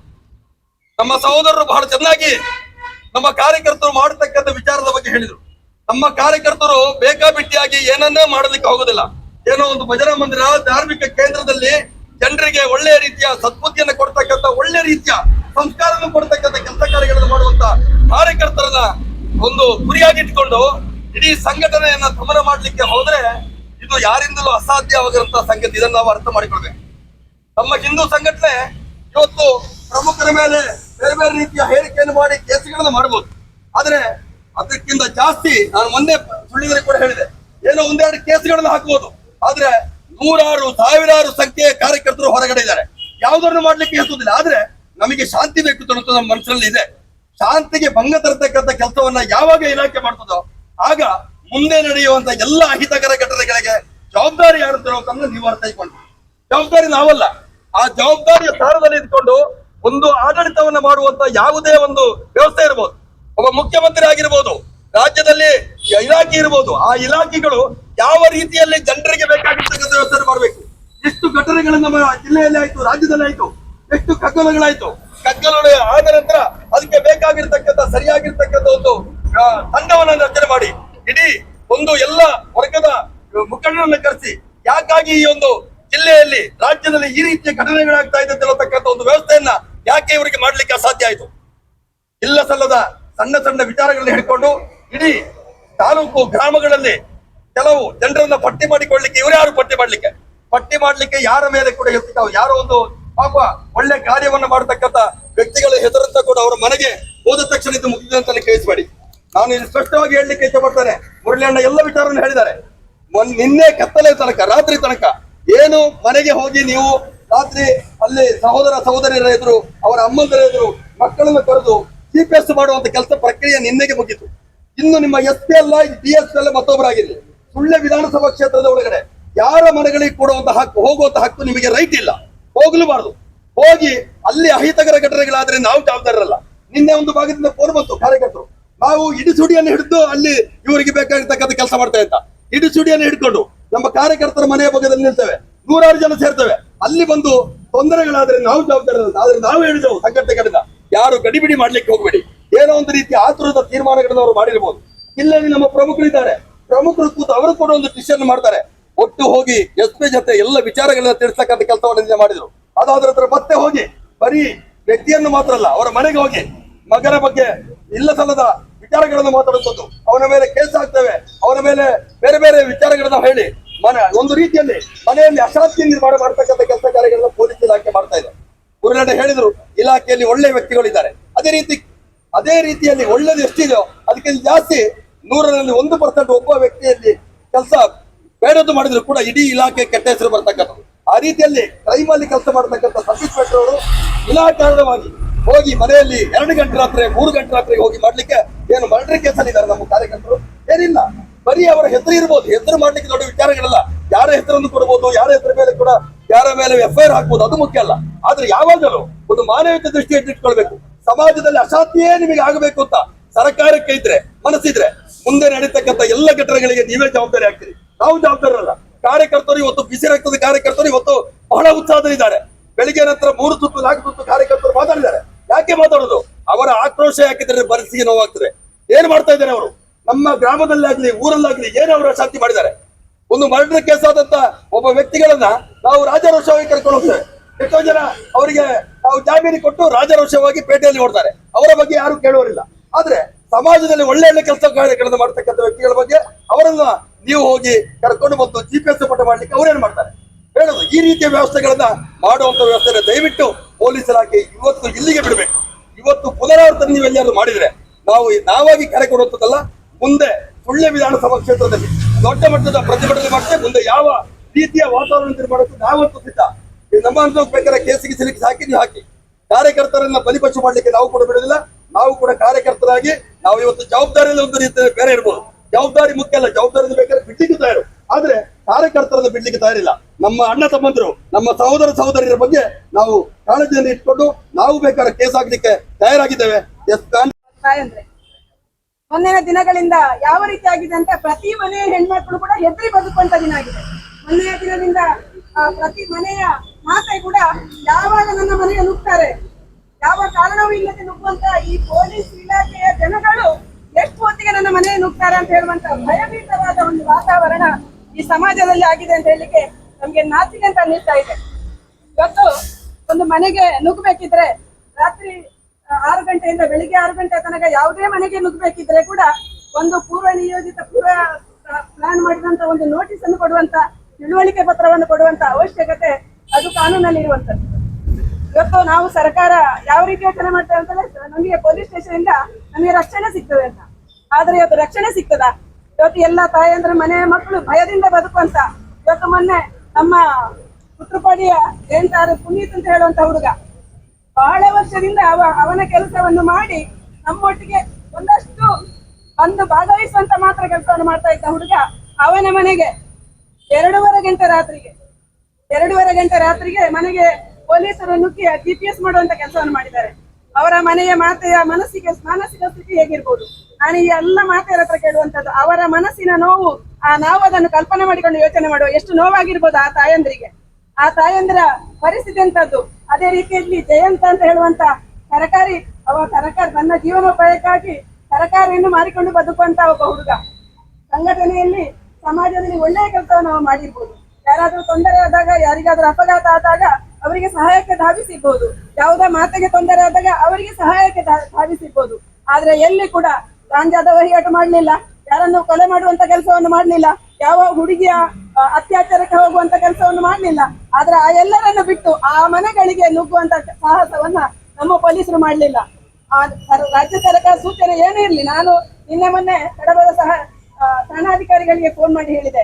ನಮ್ಮ ಸಹೋದರರು ಬಹಳ ಚೆನ್ನಾಗಿ ನಮ್ಮ ಕಾರ್ಯಕರ್ತರು ಮಾಡತಕ್ಕಂತ ವಿಚಾರದ ಬಗ್ಗೆ ಹೇಳಿದ್ರು. ನಮ್ಮ ಕಾರ್ಯಕರ್ತರು ಬೇಕಾಬಿಟ್ಟಿಯಾಗಿ ಏನನ್ನೇ ಮಾಡಲಿಕ್ಕೆ ಹೋಗೋದಿಲ್ಲ. ಏನೋ ಒಂದು ಭಜನಾ ಮಂದಿರ, ಧಾರ್ಮಿಕ ಕೇಂದ್ರದಲ್ಲಿ ಜನರಿಗೆ ಒಳ್ಳೆಯ ರೀತಿಯ ಸದ್ಬುದ್ಧಿಯನ್ನು ಕೊಡ್ತಕ್ಕಂಥ, ಒಳ್ಳೆ ರೀತಿಯ ಸಂಸ್ಕಾರವನ್ನು ಕೊಡ್ತಕ್ಕಂಥ ಕೆಲಸ ಕಾರ್ಯಗಳನ್ನು ಮಾಡುವಂತ ಕಾರ್ಯಕರ್ತರನ್ನ ಒಂದು ಗುರಿಯಾಗಿಟ್ಕೊಂಡು ಇಡೀ ಸಂಘಟನೆಯನ್ನ ಸಮರ ಮಾಡಲಿಕ್ಕೆ ಹೋದ್ರೆ ಇದು ಯಾರಿಂದಲೂ ಅಸಾಧ್ಯವಾಗಿರುವಂತಹ ಸಂಗತಿ ಇದನ್ನು ನಾವು ಅರ್ಥ ಮಾಡಿಕೊಳ್ಬೇಕು. ನಮ್ಮ ಹಿಂದೂ ಸಂಘಟನೆ ಇವತ್ತು ಪ್ರಮುಖರ ಮೇಲೆ ಬೇರೆ ಬೇರೆ ರೀತಿಯ ಹೇಳಿಕೆಯನ್ನು ಮಾಡಿ ಕೇಸುಗಳನ್ನು ಮಾಡಬಹುದು ಆದ್ರೆ ಅದಕ್ಕಿಂತ ಜಾಸ್ತಿ ನಾನು ಮೊನ್ನೆ ಸುಳ್ಳಿದ್ರೆ ಕೂಡ ಹೇಳಿದೆ. ಏನೋ ಒಂದೆರಡು ಕೇಸುಗಳನ್ನು ಹಾಕಬಹುದು ಆದ್ರೆ ನೂರಾರು, ಸಾವಿರಾರು ಸಂಖ್ಯೆಯ ಕಾರ್ಯಕರ್ತರು ಹೊರಗಡೆ ಇದ್ದಾರೆ. ಯಾವುದನ್ನು ಮಾಡ್ಲಿಕ್ಕೆ ಹೆಸರುದಿಲ್ಲ ಆದ್ರೆ ನಮಗೆ ಶಾಂತಿ ಬೇಕು ಅಂತ ಅನ್ನೋದು ನಮ್ಮ ಮನಸ್ಸಲ್ಲಿ ಇದೆ. ಶಾಂತಿಗೆ ಭಂಗ ತರತಕ್ಕಂಥ ಕೆಲಸವನ್ನ ಯಾವಾಗ ಇಲಾಖೆ ಮಾಡ್ತದೋ, ಆಗ ಮುಂದೆ ನಡೆಯುವಂತ ಎಲ್ಲ ಅಹಿತಕರ ಘಟನೆಗಳಿಗೆ ಜವಾಬ್ದಾರಿ ಯಾರು ತನ್ನ ನೀವು ಅರ್ಥೈಕೊಂಡು ಜವಾಬ್ದಾರಿ ನಾವಲ್ಲ. ಆ ಜವಾಬ್ದಾರಿಯ ಸ್ಥಾನದಲ್ಲಿ ಇದ್ಕೊಂಡು ಒಂದು ಆಡಳಿತವನ್ನ ಮಾಡುವಂತ ಯಾವುದೇ ಒಂದು ವ್ಯವಸ್ಥೆ ಇರಬಹುದು ಒಬ್ಬ ಮುಖ್ಯಮಂತ್ರಿ ಆಗಿರ್ಬೋದು ರಾಜ್ಯದಲ್ಲಿ ಇಲಾಖೆ ಇರ್ಬೋದು, ಆ ಇಲಾಖೆಗಳು ಯಾವ ರೀತಿಯಲ್ಲಿ ಜನರಿಗೆ ಬೇಕಾಗಿರ್ತಕ್ಕಂಥ ವ್ಯವಸ್ಥೆ ಮಾಡಬೇಕು? ಎಷ್ಟು ಘಟನೆಗಳು ನಮ್ಮ ಜಿಲ್ಲೆಯಲ್ಲಿ ಆಯ್ತು, ರಾಜ್ಯದಲ್ಲಿ ಆಯ್ತು, ಎಷ್ಟು ಕಗ್ಗಲುಗಳಾಯ್ತು? ಕಗ್ಗಲುಗಳು ಆದ ನಂತರ ಅದಕ್ಕೆ ಬೇಕಾಗಿರ್ತಕ್ಕಂಥ, ಸರಿಯಾಗಿರ್ತಕ್ಕಂಥ ಒಂದು ತಂಡವನ್ನು ರಚನೆ ಮಾಡಿ, ಇಡೀ ಒಂದು ಎಲ್ಲ ವರ್ಗದ ಮುಖಂಡರನ್ನ ಕರೆಸಿ, ಯಾಕಾಗಿ ಈ ಒಂದು ಜಿಲ್ಲೆಯಲ್ಲಿ, ರಾಜ್ಯದಲ್ಲಿ ಈ ರೀತಿಯ ಘಟನೆಗಳಾಗ್ತಾ ಇದೆ ಅಂತ ಒಂದು ವ್ಯವಸ್ಥೆಯನ್ನ ಯಾಕೆ ಇವರಿಗೆ ಮಾಡ್ಲಿಕ್ಕೆ ಅಸಾಧ್ಯ ಆಯ್ತು? ಇಲ್ಲ ಸಲ್ಲದ ಸಣ್ಣ ಸಣ್ಣ ವಿಚಾರಗಳನ್ನ ಹಿಡ್ಕೊಂಡು ಇಡೀ ತಾಲೂಕು ಗ್ರಾಮಗಳಲ್ಲಿ ಕೆಲವು ಜನರನ್ನ ಪಟ್ಟಿ ಮಾಡಿಕೊಳ್ಳಿಕ್ಕೆ, ಇವರು ಯಾರು ಪಟ್ಟಿ ಮಾಡ್ಲಿಕ್ಕೆ? ಪಟ್ಟಿ ಮಾಡ್ಲಿಕ್ಕೆ ಯಾರ ಮೇಲೆ ಕೂಡ ಹೇಳ್ತಿದ್ದಾವೆ ಯಾರೋ ಒಂದು ಪಾಪ ಒಳ್ಳೆ ಕಾರ್ಯವನ್ನ ಮಾಡತಕ್ಕಂತ ವ್ಯಕ್ತಿಗಳ ಹೆಸರಂತ ಕೂಡ ಅವರ ಮನೆಗೆ ಹೋದ ತಕ್ಷಣ ಇದು ಮುಗಿದ ಅಂತ ಕೇಳಿಸ್ಬೇಡಿ ನಾನು ಇಲ್ಲಿ ಸ್ಪಷ್ಟವಾಗಿ ಹೇಳಲಿಕ್ಕೆ ಇಷ್ಟಪಡ್ತೇನೆ. ಮುರಳಿಯಣ್ಣ ಎಲ್ಲ ವಿಚಾರವನ್ನು ಹೇಳಿದ್ದಾರೆ. ನಿನ್ನೆ ಕತ್ತಲೆ ತನಕ, ರಾತ್ರಿ ತನಕ ಏನು ಮನೆಗೆ ಹೋಗಿ ನೀವು ರಾತ್ರಿ ಅಲ್ಲಿ ಸಹೋದರ ಸಹೋದರಿಯರ ಎದುರು, ಅವರ ಅಮ್ಮಂದರ ಎದುರು ಮಕ್ಕಳನ್ನು ಕರೆದು ಸಿ ಪಿ ಎಸ್ ಮಾಡುವಂತ ಕೆಲಸ ಪ್ರಕ್ರಿಯೆ ನಿನ್ನೆಗೆ ಮುಗಿತು. ಇನ್ನು ನಿಮ್ಮ ಎಸ್ ಪಿ ಅಲ್ಲ ಡಿ ಎಸ್ ಪಿ ಅಲ್ಲ ಮತ್ತೊಬ್ಬರಾಗಿರ್ಲಿ. ಸುಳ್ಳೆ ವಿಧಾನಸಭಾ ಕ್ಷೇತ್ರದ ಒಳಗಡೆ ಯಾರ ಮನೆಗಳಿಗೆ ಕೊಡುವಂತ ಹಕ್ಕು, ಹೋಗುವಂತ ಹಕ್ಕು ನಿಮಗೆ ರೈಟ್ ಇಲ್ಲ. ಹೋಗಲೂಬಾರದು. ಹೋಗಿ ಅಲ್ಲಿ ಅಹಿತಕರ ಘಟನೆಗಳಾದ್ರೆ ನಾವು ಜವಾಬ್ದಾರರಲ್ಲ. ನಿನ್ನೆ ಒಂದು ಭಾಗದಿಂದ ಫೋನ್ ಬಂತು ಕಾರ್ಯಕರ್ತರು. ನಾವು ಇಡಿಸುಡಿಯನ್ನು ಹಿಡಿದು ಅಲ್ಲಿ ಇವರಿಗೆ ಬೇಕಾಗಿರ್ತಕ್ಕಂಥ ಕೆಲಸ ಮಾಡ್ತಾ ಅಂತ ಇಡಿಸುಡಿಯನ್ನು ಹಿಡ್ಕೊಂಡು ನಮ್ಮ ಕಾರ್ಯಕರ್ತರ ಮನೆಯ ಭಾಗದಲ್ಲಿ ನಿಲ್ತೇವೆ. ನೂರಾರು ಜನ ಸೇರ್ತೇವೆ. ಅಲ್ಲಿ ಬಂದು ತೊಂದರೆಗಳಾದ್ರೆ ನಾವು ಜವಾಬ್ದಾರರಲ್ಲ. ಆದ್ರೆ ನಾವು ಹೇಳಿದೆವು ಸಂಘಟನೆಗಳಿಂದ ಯಾರು ಗಡಿಬಿಡಿ ಮಾಡ್ಲಿಕ್ಕೆ ಹೋಗಬೇಡಿ. ಏನೋ ಒಂದು ರೀತಿ ಆತುರದ ತೀರ್ಮಾನಗಳನ್ನು ಅವರು ಮಾಡಿರ್ಬೋದು. ಇಲ್ಲಲ್ಲಿ ನಮ್ಮ ಪ್ರಮುಖರಿದ್ದಾರೆ ಪ್ರಮುಖರು ಕೂತು ಅವರು ಕೂಡ ಒಂದು ಡಿಸಿಷನ್ ಮಾಡ್ತಾರೆ. ಒಟ್ಟು ಹೋಗಿ ಎಸ್ ಪಿ ಜೊತೆ ಎಲ್ಲ ವಿಚಾರಗಳನ್ನ ತಿಳಿಸ್ತಕ್ಕಂಥ ಕೆಲಸವನ್ನು ಮಾಡಿದ್ರು. ಅದಾದ್ರ ಹತ್ರ ಮತ್ತೆ ಹೋಗಿ ಬರೀ ವ್ಯಕ್ತಿಯನ್ನು ಮಾತ್ರ ಅಲ್ಲ, ಅವರ ಮನೆಗೆ ಹೋಗಿ ಮಗನ ಬಗ್ಗೆ ಇಲ್ಲ ಸಲ್ಲದ ವಿಚಾರಗಳನ್ನು ಮಾತಾಡಿಸೋದು ಅವನ ಮೇಲೆ ಕೇಸ್ ಆಗ್ತೇವೆ ಅವನ ಮೇಲೆ ಬೇರೆ ಬೇರೆ ವಿಚಾರಗಳನ್ನ ಹೇಳಿ ಮನೆ, ಒಂದು ರೀತಿಯಲ್ಲಿ ಮನೆಯಲ್ಲಿ ಅಶಾಂತಿ ನಿರ್ಮಾಣ ಮಾಡತಕ್ಕಂಥ ಕೆಲಸ ಕಾರ್ಯಗಳನ್ನ ಪೊಲೀಸ್ ಇಲಾಖೆ ಮಾಡ್ತಾ ಇದೆ. ಗುರುನಾಡ ಹೇಳಿದ್ರು, ಇಲಾಖೆಯಲ್ಲಿ ಒಳ್ಳೆ ವ್ಯಕ್ತಿಗಳಿದ್ದಾರೆ. ಅದೇ ರೀತಿ ಅದೇ ರೀತಿಯಲ್ಲಿ ಒಳ್ಳೇದು ಎಷ್ಟಿದೆಯೋ ಅದಕ್ಕಿಂತ ಜಾಸ್ತಿ ನೂರರಲ್ಲಿ ಒಂದು ಪರ್ಸೆಂಟ್ ಒಬ್ಬ ವ್ಯಕ್ತಿಯಲ್ಲಿ ಕೆಲಸ ಬೇಡದ್ದು ಮಾಡಿದ್ರು ಕೂಡ ಇಡೀ ಇಲಾಖೆ ಕೆಟ್ಟ ಹೆಸರು ಬರ್ತಕ್ಕಂಥದ್ದು. ಆ ರೀತಿಯಲ್ಲಿ ಕ್ರೈಮ್ ಅಲ್ಲಿ ಕೆಲಸ ಮಾಡತಕ್ಕಂಥ ಸಬ್ ಇನ್ಸ್ಪೆಕ್ಟರ್ ಅವರು ವಿನಾಕಾರಣವಾಗಿ ಹೋಗಿ ಮನೆಯಲ್ಲಿ ಎರಡು ಗಂಟೆ ರಾತ್ರಿ, ಮೂರು ಗಂಟೆ ರಾತ್ರಿ ಹೋಗಿ ಮಾಡ್ಲಿಕ್ಕೆ ಏನು ಮರ್ಡರ್ ಕೇಸಲ್ಲಿ ಇದ್ದಾರೆ ನಮ್ಮ ಕಾರ್ಯಕರ್ತರು? ಏನಿಲ್ಲ. ಬರೀ ಅವರ ಹೆಸರು ಇರ್ಬೋದು. ಹೆಸರು ಮಾಡ್ಲಿಕ್ಕೆ ದೊಡ್ಡ ವಿಚಾರಗಳಲ್ಲ. ಯಾರ ಹೆಸರನ್ನು ಕೊಡಬಹುದು ಯಾರ ಹೆಸರ ಮೇಲೆ ಕೂಡ, ಯಾರ ಮೇಲೆ ಎಫ್ ಐ ಆರ್ ಹಾಕ್ಬೋದು, ಅದು ಮುಖ್ಯ ಅಲ್ಲ. ಆದ್ರೆ ಯಾವಾಗಲೂ ಒಂದು ಮಾನವೀಯತೆ ದೃಷ್ಟಿಯನ್ನು ಇಟ್ಕೊಳ್ಬೇಕು ಸಮಾಜದಲ್ಲಿ ಅಶಾಂತಿಯೇ ನಿಮಗೆ ಆಗಬೇಕು ಅಂತ ಸರ್ಕಾರಕ್ಕೆ ಇದ್ರೆ, ಮನಸ್ಸಿದ್ರೆ ಮುಂದೆ ನಡೀತಕ್ಕಂಥ ಎಲ್ಲ ಘಟನೆಗಳಿಗೆ ನೀವೇ ಜವಾಬ್ದಾರಿ ಆಗ್ತೀರಿ. ನಾವು ಜವಾಬ್ದಾರರಲ್ಲ. ಕಾರ್ಯಕರ್ತರು ಇವತ್ತು ಬಿಸಿ ರಕ್ತದ ಕಾರ್ಯಕರ್ತರು ಇವತ್ತು ಬಹಳ ಉತ್ಸಾಹದಲ್ಲಿದ್ದಾರೆ ಬೆಳಿಗ್ಗೆ ನಂತರ ಮೂರು ಸುತ್ತು ನಾಲ್ಕು ಸುತ್ತು ಕಾರ್ಯಕರ್ತರು ಮಾತಾಡಿದ್ದಾರೆ. ಯಾಕೆ ಮಾತಾಡೋದು? ಅವರ ಆಕ್ರೋಶ ಯಾಕಿದ್ರೆ ಪರಿಸ್ಥಿತಿ ನೋವಾಗ್ತದೆ. ಏನ್ ಮಾಡ್ತಾ ಇದ್ದಾರೆ ಅವರು? ನಮ್ಮ ಗ್ರಾಮದಲ್ಲಾಗ್ಲಿ, ಊರಲ್ಲಾಗ್ಲಿ ಏನು ಅವರು ಅಶಾಂತಿ ಮಾಡಿದ್ದಾರೆ. ಒಂದು ಮರ್ಡರ್ ಕೇಸ್ ಆದಂತ ಒಬ್ಬ ವ್ಯಕ್ತಿಗಳನ್ನ ನಾವು ರಾಜಾರೋಷವಾಗಿ ಕರ್ಕೊಂಡು ಹೋಗ್ತೇವೆ. ಎಷ್ಟೋ ಜನ ಅವರಿಗೆ ಜಾಮೀನು ಕೊಟ್ಟು ರಾಜರೋಷವಾಗಿ ಪೇಟೆಯಲ್ಲಿ ಓಡ್ತಾರೆ ಅವರ ಬಗ್ಗೆ ಯಾರು ಕೇಳುವರಿಲ್ಲ. ಆದ್ರೆ ಸಮಾಜದಲ್ಲಿ ಒಳ್ಳೆ ಒಳ್ಳೆ ಕೆಲಸ ಕಾರ್ಯಗಳನ್ನು ಮಾಡ್ತಕ್ಕಂಥ ವ್ಯಕ್ತಿಗಳ ಬಗ್ಗೆ ಅವರನ್ನ ನೀವು ಹೋಗಿ ಕರ್ಕೊಂಡು ಬಂದು ಜಿ ಪಿ ಎಸ್ ಪಟ್ಟ ಮಾಡ್ಲಿಕ್ಕೆ ಅವ್ರೇನ್ ಮಾಡ್ತಾರೆ? ಹೇಳೋದು, ಈ ರೀತಿಯ ವ್ಯವಸ್ಥೆಗಳನ್ನ ಮಾಡುವಂತ ವ್ಯವಸ್ಥೆ ದಯವಿಟ್ಟು ಪೊಲೀಸ್ ಇಲಾಖೆ ಇವತ್ತು ಇಲ್ಲಿಗೆ ಬಿಡಬೇಕು. ಇವತ್ತು ಪುನರಾವರ್ತನೆ ನೀವು ಎಲ್ಲಾದ್ರೂ ಮಾಡಿದ್ರೆ ನಾವು ನಾವಾಗಿ ಕರೆ ಕೊಡುವಂಥದ್ದಲ್ಲ, ಮುಂದೆ ಸುಳ್ಳೆ ವಿಧಾನಸಭಾ ಕ್ಷೇತ್ರದಲ್ಲಿ ದೊಡ್ಡ ಮಟ್ಟದ ಪ್ರತಿಭಟನೆ ಮಾಡ್ತೇವೆ, ಮುಂದೆ ಯಾವ ರೀತಿಯ ವಾತಾವರಣ ನಿರ್ಮಾಣಕ್ಕೆ ನಾವಂತೂ ಸಿದ್ಧ. ಈ ನಮ್ಮ ಅಂತ ಬೇಕಾದ್ರೆ ಕೇಸಿಗೆ ಸಿಲುಕಿ ಹಾಕಿ ನೀವು ಹಾಕಿ. ಕಾರ್ಯಕರ್ತರನ್ನ ಬಲಿಪಶು ಮಾಡ್ಲಿಕ್ಕೆ ನಾವು ಕೂಡ ಬಿಡೋದಿಲ್ಲ ನಾವು ಕೂಡ ಕಾರ್ಯಕರ್ತರಾಗಿ, ನಾವು ಇವತ್ತು ಜವಾಬ್ದಾರಿಯಲ್ಲಿ ಒಂದು ರೀತಿಯ ಬೇರೆ ಇರ್ಬೋದು. ಜವಾಬ್ದಾರಿ ಮುಖ್ಯ ಅಲ್ಲ ಜವಾಬ್ದಾರಿ ಬೇಕಾದ್ರೆ ಬಿಡ್ಲಿಕ್ಕೆ ತಯಾರು. ಆದ್ರೆ ಕಾರ್ಯಕರ್ತರನ್ನ ಬಿಡ್ಲಿಕ್ಕೆ ತಯಾರಿಲ್ಲ. ನಮ್ಮ ಅಣ್ಣ ತಮ್ಮಂದರು, ನಮ್ಮ ಸಹೋದರ ಸಹೋದರಿಯರ ಬಗ್ಗೆ ನಾವು ಕಾಳಜಿಯನ್ನು ಇಟ್ಕೊಂಡು ನಾವು ಬೇಕಾದ್ರೆ ಕೇಸ್ ಹಾಕ್ಲಿಕ್ಕೆ ತಯಾರಾಗಿದ್ದೇವೆ. ಮುಂದಿನ ದಿನಗಳಿಂದ ಯಾವ ರೀತಿ ಆಗಿದೆ ಅಂತ ಪ್ರತಿ ಮನೆಯ ಹೆಣ್ಮಕ್ಳು ಕೂಡ ಹೆದರಿ ಬದುಕುವಂತ ದಿನ ಆಗಿದೆ. ಮೊನ್ನೆಯ ದಿನದಿಂದ ಪ್ರತಿ ಮನೆಯ ಮಾತೆ ಕೂಡ ಯಾವಾಗ ನನ್ನ ಮನೆಗೆ ನುಗ್ತಾರೆ? ಯಾವ ಕಾರಣವೂ ಇಲ್ಲದೆ ನುಗ್ಗುವಂತ ಈ ಪೊಲೀಸ್ ಇಲಾಖೆಯ ಜನಗಳು ಎಷ್ಟು ಹೊತ್ತಿಗೆ ನನ್ನ ಮನೆಗೆ ನುಗ್ತಾರೆ ಅಂತ ಹೇಳುವಂತ ಭಯಭೀತವಾದ ಒಂದು ವಾತಾವರಣ ಈ ಸಮಾಜದಲ್ಲಿ ಆಗಿದೆ ಅಂತ ಹೇಳಿಕೆ ನಮ್ಗೆ ನಾಚಿಕೆ ಅಂತ ಅನ್ನಿಸ್ತಾ ಇದೆ. ಇವತ್ತು ಒಂದು ಮನೆಗೆ ನುಗ್ಬೇಕಿದ್ರೆ ರಾತ್ರಿ ಆರು ಗಂಟೆಯಿಂದ ಬೆಳಿಗ್ಗೆ ಆರು ಗಂಟೆ ತನಕ ಯಾವುದೇ ಮನೆಗೆ ನುಗ್ಬೇಕಿದ್ರೆ ಕೂಡ ಒಂದು ಪೂರ್ವ ನಿಯೋಜಿತ, ಪೂರ್ವ ಪ್ಲಾನ್ ಮಾಡಿದಂತ ಒಂದು ನೋಟಿಸ್ ಅನ್ನು ಕೊಡುವಂತ, ತಿಳುವಳಿಕೆ ಪತ್ರವನ್ನು ಕೊಡುವಂತ ಅವಶ್ಯಕತೆ ಅದು ಕಾನೂನಲ್ಲಿ ಇರುವಂತದ್ದು ಇವತ್ತು ನಾವು ಸರ್ಕಾರ ಯಾವ ರೀತಿ ಯೋಚನೆ ಮಾಡ್ತೇವೆ ಅಂತಂದ್ರೆ, ನಮಗೆ ಪೊಲೀಸ್ ಸ್ಟೇಷನ್ ಇಂದ ನಮಗೆ ರಕ್ಷಣೆ ಸಿಗ್ತದೆ ಅಂತ. ಆದ್ರೆ ಇವತ್ತು ರಕ್ಷಣೆ ಸಿಗ್ತದ? ಇವತ್ತು ತಾಯಿ ಅಂದ್ರೆ ಮನೆ ಮಕ್ಕಳು ಭಯದಿಂದ ಬದುಕುವಂತ ಇವತ್ತು ಮೊನ್ನೆ ನಮ್ಮ ಪುತ್ರಪಾಡಿಯ ಜಯಂತಾರು ಪುನೀತ್ ಅಂತ ಹೇಳುವಂತ ಹುಡುಗ ಬಹಳ ವರ್ಷದಿಂದ ಅವ ಅವನ ಕೆಲಸವನ್ನು ಮಾಡಿ ನಮ್ಮೊಟ್ಟಿಗೆ ಒಂದಷ್ಟು ಬಂದು ಭಾಗವಹಿಸುವಂತ ಮಾತ್ರ ಕೆಲಸವನ್ನು ಮಾಡ್ತಾ ಇದ್ದ ಹುಡುಗ ಅವನ ಮನೆಗೆ ಎರಡೂವರೆ ಗಂಟೆ ರಾತ್ರಿಗೆ ಎರಡೂವರೆ ಗಂಟೆ ರಾತ್ರಿಗೆ ಮನೆಗೆ ಪೊಲೀಸರು ನುಗ್ಗಿ ಜಿಪಿಎಸ್ ಮಾಡುವಂತ ಕೆಲಸವನ್ನು ಮಾಡಿದ್ದಾರೆ. ಅವರ ಮನೆಯ ಮಾತೆಯ ಮನಸ್ಸಿಗೆ, ಮಾನಸಿಕ ಸ್ಥಿತಿ ಹೇಗಿರ್ಬೋದು? ನಾನು ಈ ಎಲ್ಲ ಮಾತೆಯರ ಹತ್ರ ಕೇಳುವಂತದ್ದು, ಅವರ ಮನಸ್ಸಿನ ನೋವು, ಆ ನಾವು ಅದನ್ನು ಕಲ್ಪನೆ ಮಾಡಿಕೊಂಡು ಯೋಚನೆ ಮಾಡುವ ಎಷ್ಟು ನೋವಾಗಿರ್ಬೋದು ಆ ತಾಯಂದ್ರಿಗೆ. ಆ ತಾಯಂದ್ರ ಪರಿಸ್ಥಿತಿ ಅಂತದ್ದು ಅದೇ ರೀತಿಯಲ್ಲಿ ಜಯಂತ ಅಂತ ಹೇಳುವಂತ ತರಕಾರಿ, ಅವ ತರಕಾರಿ ತನ್ನ ಜೀವನೋಪಾಯಕ್ಕಾಗಿ ತರಕಾರಿಯನ್ನು ಮಾರಿಕೊಂಡು ಬದುಕುವಂತ ಒಬ್ಬ ಹುಡುಗ. ಸಂಘಟನೆಯಲ್ಲಿ, ಸಮಾಜದಲ್ಲಿ ಒಳ್ಳೆಯ ಕೆಲಸವನ್ನು ನಾವು ಮಾಡಿರ್ಬೋದು. ಯಾರಾದ್ರೂ ತೊಂದರೆ ಆದಾಗ, ಯಾರಿಗಾದ್ರೂ ಅಪಘಾತ ಆದಾಗ ಅವರಿಗೆ ಸಹಾಯಕ್ಕೆ ಧಾವಿಸಿರ್ಬೋದು. ಯಾವುದೇ ಮಾತೆಗೆ ತೊಂದರೆ ಆದಾಗ ಅವರಿಗೆ ಸಹಾಯಕ್ಕೆ ಧಾವಿಸಿರ್ಬೋದು. ಆದ್ರೆ ಎಲ್ಲಿ ಕೂಡ ಗಾಂಜಾದ ವಹಿವಾಟು ಮಾಡ್ಲಿಲ್ಲ, ಯಾರನ್ನು ಕೊಲೆ ಮಾಡುವಂತ ಕೆಲಸವನ್ನು ಮಾಡ್ಲಿಲ್ಲ, ಯಾವ ಹುಡುಗಿಯ ಅತ್ಯಾಚಾರಕ್ಕೆ ಹೋಗುವಂತ ಕೆಲಸವನ್ನು ಮಾಡ್ಲಿಲ್ಲ. ಆದ್ರೆ ಆ ಎಲ್ಲರನ್ನು ಬಿಟ್ಟು ಆ ಮನೆಗಳಿಗೆ ನುಗ್ಗುವಂತ ಸಾಹಸವನ್ನ ನಮ್ಮ ಪೊಲೀಸರು ಮಾಡ್ಲಿಲ್ಲ. ಆ ರಾಜ್ಯ ಸರ್ಕಾರ ಸೂಚನೆ ಏನೇ ಇರಲಿ, ನಾನು ನಿನ್ನೆ ಮೊನ್ನೆ ಕಡಬದ ಸಹ ಠಾಣಾಧಿಕಾರಿಗಳಿಗೆ ಫೋನ್ ಮಾಡಿ ಹೇಳಿದೆ.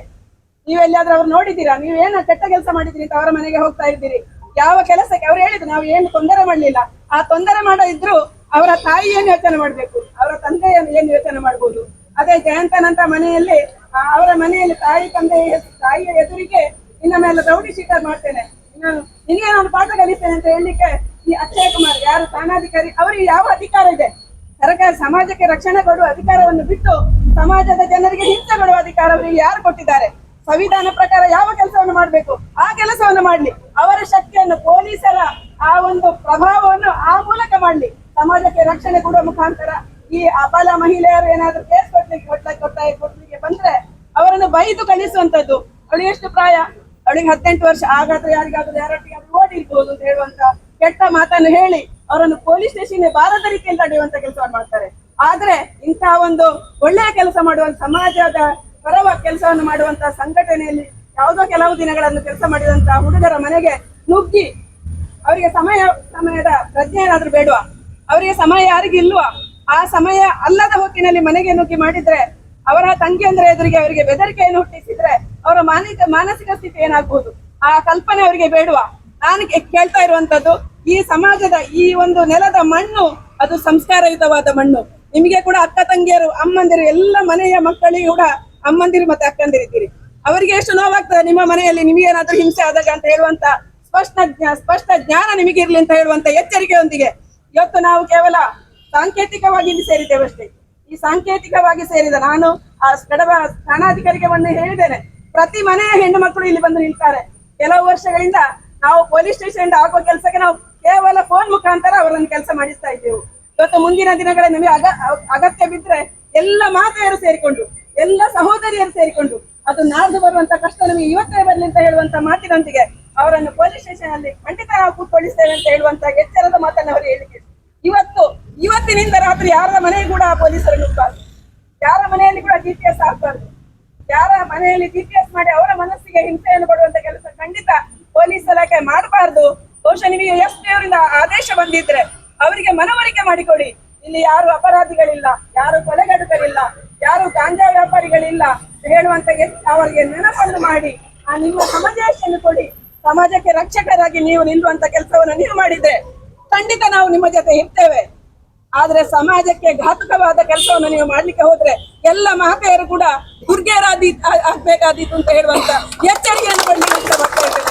ನೀವು ಎಲ್ಲಿಯಾದ್ರೂ ಅವ್ರು ನೋಡಿದ್ದೀರಾ? ನೀವು ಏನು ಕೆಟ್ಟ ಕೆಲಸ ಮಾಡಿದ್ದೀರಿ ಅವರ ಮನೆಗೆ ಹೋಗ್ತಾ ಇದ್ದೀರಿ? ಯಾವ ಕೆಲಸಕ್ಕೆ ಅವ್ರು ಹೇಳಿದ್ರು, ನಾವು ಏನು ತೊಂದರೆ ಮಾಡ್ಲಿಲ್ಲ. ಆ ತೊಂದರೆ ಮಾಡೋ ಇದ್ರು ಅವರ ತಾಯಿ ಏನು ಯೋಚನೆ ಮಾಡ್ಬೇಕು? ಅವರ ತಂದೆ ಏನು ಯೋಚನೆ ಮಾಡ್ಬೋದು? ಅದೇ ಜಯಂತನಂತ ಮನೆಯಲ್ಲಿ ಅವರ ಮನೆಯಲ್ಲಿ ತಾಯಿ ತಂದೆ ತಾಯಿಯ ಎದುರಿಗೆ ಇನ್ನ ಮೇಲೆ ರೌಡಿ ಶೀಟರ್ ಮಾಡ್ತೇನೆ. ನಾನು ನಿನಗೆ ನಾನು ಪಾಠ ಕಲಿಸ್ತೇನೆ ಅಂತ ಹೇಳಲಿಕ್ಕೆ ಈ ಅಕ್ಷಯ ಕುಮಾರ್ ಯಾರು ಸ್ಥಾನಾಧಿಕಾರಿ ಅವರಿಗೆ ಯಾವ ಅಧಿಕಾರ ಇದೆ? ಸರ್ಕಾರ ಸಮಾಜಕ್ಕೆ ರಕ್ಷಣೆ ಕೊಡುವ ಅಧಿಕಾರವನ್ನು ಬಿಟ್ಟು ಸಮಾಜದ ಜನರಿಗೆ ಹಿಂಸೆ ಕೊಡುವ ಅಧಿಕಾರ ಅವರಿಗೆ ಯಾರು ಕೊಟ್ಟಿದ್ದಾರೆ? ಸಂವಿಧಾನ ಪ್ರಕಾರ ಯಾವ ಕೆಲಸವನ್ನು ಮಾಡಬೇಕು? ಆ ಕೆಲಸವನ್ನು ಮಾಡ್ಲಿ. ಅವರ ಶಕ್ತಿಯನ್ನು ಪೊಲೀಸರ ಆ ಒಂದು ಪ್ರಭಾವವನ್ನು ಆ ಮೂಲಕ ಮಾಡ್ಲಿ. ಸಮಾಜಕ್ಕೆ ರಕ್ಷಣೆ ಕೊಡುವ ಮುಖಾಂತರ ಈ ಅಬಲ ಮಹಿಳೆಯರು ಏನಾದ್ರೂ ಕೇಸ್ ಕೊಡ್ಲಿಕ್ಕೆ ಕೊಟ್ಟ ಕೊಟ್ಟ ಕೊಡ್ಲಿಕ್ಕೆ ಬಂದ್ರೆ ಅವರನ್ನು ಬೈದು ಕಳಿಸುವಂತದ್ದು ಅವಳಿಗೆ ಎಷ್ಟು ಪ್ರಾಯ? ಅವಳಿಗೆ ಹದಿನೆಂಟು ವರ್ಷ. ಆಗಾದ್ರೆ ಯಾರಿಗಾದ್ರೂ ಯಾರೊಟ್ಟಿಗಾದ್ರೂ ಓಡಿರ್ಬೋದು ಅಂತ ಹೇಳುವಂತ ಕೆಟ್ಟ ಮಾತನ್ನು ಹೇಳಿ ಅವರನ್ನು ಪೊಲೀಸ್ ಸ್ಟೇಷನ್ ಬಾರದ ರೀತಿಯಲ್ಲಿ ತಡೆಯುವಂತ ಕೆಲಸವನ್ನು ಮಾಡ್ತಾರೆ. ಆದ್ರೆ ಇಂತಹ ಒಂದು ಒಳ್ಳೆಯ ಕೆಲಸ ಮಾಡುವ ಸಮಾಜದ ಪರವ ಕೆಲಸವನ್ನು ಮಾಡುವಂತ ಸಂಘಟನೆಯಲ್ಲಿ ಯಾವುದೋ ಕೆಲವು ದಿನಗಳನ್ನು ಕೆಲಸ ಮಾಡಿದಂತಹ ಹುಡುಗರ ಮನೆಗೆ ನುಗ್ಗಿ ಅವರಿಗೆ ಸಮಯ, ಸಮಯದ ಪ್ರಜ್ಞೆ ಏನಾದ್ರೂ ಬೇಡವಾ? ಅವರಿಗೆ ಸಮಯ ಯಾರಿಗೂ ಇಲ್ವಾ? ಆ ಸಮಯ ಅಲ್ಲದ ಹೊತ್ತಿನಲ್ಲಿ ಮನೆಗೆ ನುಗ್ಗಿ ಮಾಡಿದ್ರೆ, ಅವರ ತಂಗಿಯಂದ್ರ ಎದುರಿಗೆ ಅವರಿಗೆ ಬೆದರಿಕೆಯನ್ನು ಹುಟ್ಟಿಸಿದ್ರೆ ಅವರ ಮಾನಸಿಕ ಮಾನಸಿಕ ಸ್ಥಿತಿ ಏನಾಗಬಹುದು ಆ ಕಲ್ಪನೆ ಅವರಿಗೆ ಬೇಡುವ? ನಾನು ಕೇಳ್ತಾ ಇರುವಂತದ್ದು, ಈ ಸಮಾಜದ ಈ ಒಂದು ನೆಲದ ಮಣ್ಣು, ಅದು ಸಂಸ್ಕಾರಯುತವಾದ ಮಣ್ಣು. ನಿಮಗೆ ಕೂಡ ಅಕ್ಕ, ತಂಗಿಯರು, ಅಮ್ಮಂದಿರು, ಎಲ್ಲ ಮನೆಯ ಮಕ್ಕಳಿಗೂ ಕೂಡ ಅಮ್ಮಂದಿರು ಮತ್ತೆ ಅಕ್ಕಂದಿರಿದ್ದೀರಿ ಅವರಿಗೆ ಎಷ್ಟು ನೋವಾಗ್ತದೆ? ನಿಮ್ಮ ಮನೆಯಲ್ಲಿ ನಿಮಗೇನಾದ್ರೂ ಹಿಂಸೆ ಆದಾಗ ಅಂತ ಹೇಳುವಂತ ಸ್ಪಷ್ಟ ಸ್ಪಷ್ಟ ಜ್ಞಾನ ನಿಮಗಿರ್ಲಿ ಅಂತ ಹೇಳುವಂತ ಎಚ್ಚರಿಕೆಯೊಂದಿಗೆ ಇವತ್ತು ನಾವು ಕೇವಲ ಸಾಂಕೇತಿಕವಾಗಿ ಇಲ್ಲಿ ಸೇರಿದ್ದೇವಷ್ಟೇ ಈ ಸಾಂಕೇತಿಕವಾಗಿ ಸೇರಿದ ನಾನು ಆ ಕಡಬ ಠಾಣಾಧಿಕಾರಿಗೆ ಮೊನ್ನೆ ಹೇಳಿದ್ದೇನೆ. ಪ್ರತಿ ಮನೆಯ ಹೆಣ್ಣು ಮಕ್ಕಳು ಇಲ್ಲಿ ಬಂದು ನಿಲ್ತಾರೆ. ಕೆಲವು ವರ್ಷಗಳಿಂದ ನಾವು ಪೊಲೀಸ್ ಸ್ಟೇಷನ್ ಆಗೋ ಕೆಲಸಕ್ಕೆ ನಾವು ಕೇವಲ ಫೋನ್ ಮುಖಾಂತರ ಅವರನ್ನು ಕೆಲಸ ಮಾಡಿಸ್ತಾ ಇದ್ದೆವು. ಇವತ್ತು ಮುಂದಿನ ದಿನಗಳಲ್ಲಿ ನಮಗೆ ಅಗ ಅಗತ್ಯ ಬಿದ್ರೆ ಎಲ್ಲ ಮಾತೆಯರು ಸೇರಿಕೊಂಡು ಎಲ್ಲ ಸಹೋದರಿಯರು ಸೇರಿಕೊಂಡು ಅದು ನಾಡ್ದು ಬರುವಂತ ಕಷ್ಟ ನಮಗೆ ಇವತ್ತೇ ಬರಲಿ ಅಂತ ಹೇಳುವಂತ ಮಾತಿನೊಂದಿಗೆ ಅವರನ್ನು ಪೊಲೀಸ್ ಸ್ಟೇಷನ್ ಅಲ್ಲಿ ಖಂಡಿತ ನಾವು ಕೂತ್ಕೊಳ್ಳಿಸ್ತೇವೆ ಅಂತ ಹೇಳುವಂತ ಎಚ್ಚರದ ಮಾತನ್ನು ಅವರು ಹೇಳಿಕೆ. ಇವತ್ತು, ಇವತ್ತಿನಿಂದ ರಾತ್ರಿ ಯಾರ ಮನೆಗೆ ಕೂಡ ಪೊಲೀಸರು ನುಗ್ಗಬಾರ್ದು. ಯಾರ ಮನೆಯಲ್ಲಿ ಕೂಡ ಜಿ ಪಿ ಎಸ್ ಹಾಕ್ಬಾರ್ದು ಯಾರ ಮನೆಯಲ್ಲಿ ಜಿ ಪಿ ಎಸ್ ಮಾಡಿ ಅವರ ಮನಸ್ಸಿಗೆ ಹಿಂಸೆಯನ್ನು ಕೊಡುವಂತ ಕೆಲಸ ಖಂಡಿತ ಪೊಲೀಸ್ ಇಲಾಖೆ ಮಾಡಬಾರ್ದು. ಬಹುಶಃ ನಿಮಗೆ ಎಷ್ಟು ಅವರಿಂದ ಆದೇಶ ಬಂದಿದ್ರೆ ಅವರಿಗೆ ಮನವರಿಕೆ ಮಾಡಿಕೊಡಿ. ಇಲ್ಲಿ ಯಾರು ಅಪರಾಧಿಗಳಿಲ್ಲ, ಯಾರು ಕೊಲೆಗಡುಕರಿಲ್ಲ ಯಾರು ಗಾಂಜಾ ವ್ಯಾಪಾರಿಗಳಿಲ್ಲ ಹೇಳುವಂತ ಅವರಿಗೆ ನೆನಪನ್ನು ಮಾಡಿ ಆ ನಿಮ್ಮ ಸಮಜಾಯಿಷಿಯನ್ನು ಕೊಡಿ. ಸಮಾಜಕ್ಕೆ ರಕ್ಷಕರಾಗಿ ನೀವು ನಿಲ್ಲುವಂತ ಕೆಲಸವನ್ನು ನೀವು ಮಾಡಿದ್ರೆ ಖಂಡಿತ ನಾವು ನಿಮ್ಮ ಜೊತೆ ಇರ್ತೇವೆ. ಆದ್ರೆ ಸಮಾಜಕ್ಕೆ ಘಾತುಕವಾದ ಕೆಲಸವನ್ನು ನೀವು ಮಾಡ್ಲಿಕ್ಕೆ ಹೋದ್ರೆ ಎಲ್ಲ ಮಹತೆಯರು ಕೂಡ ದುರ್ಗೇರಾದಿ ಆಗ್ಬೇಕಾದೀತು ಅಂತ ಹೇಳುವಂತ ಎಚ್ಚರಿಕೆಯನ್ನು ಕೊಡ್ಲಿಕ್ಕೆ ಸರ್ಕಾರಕ್ಕೆ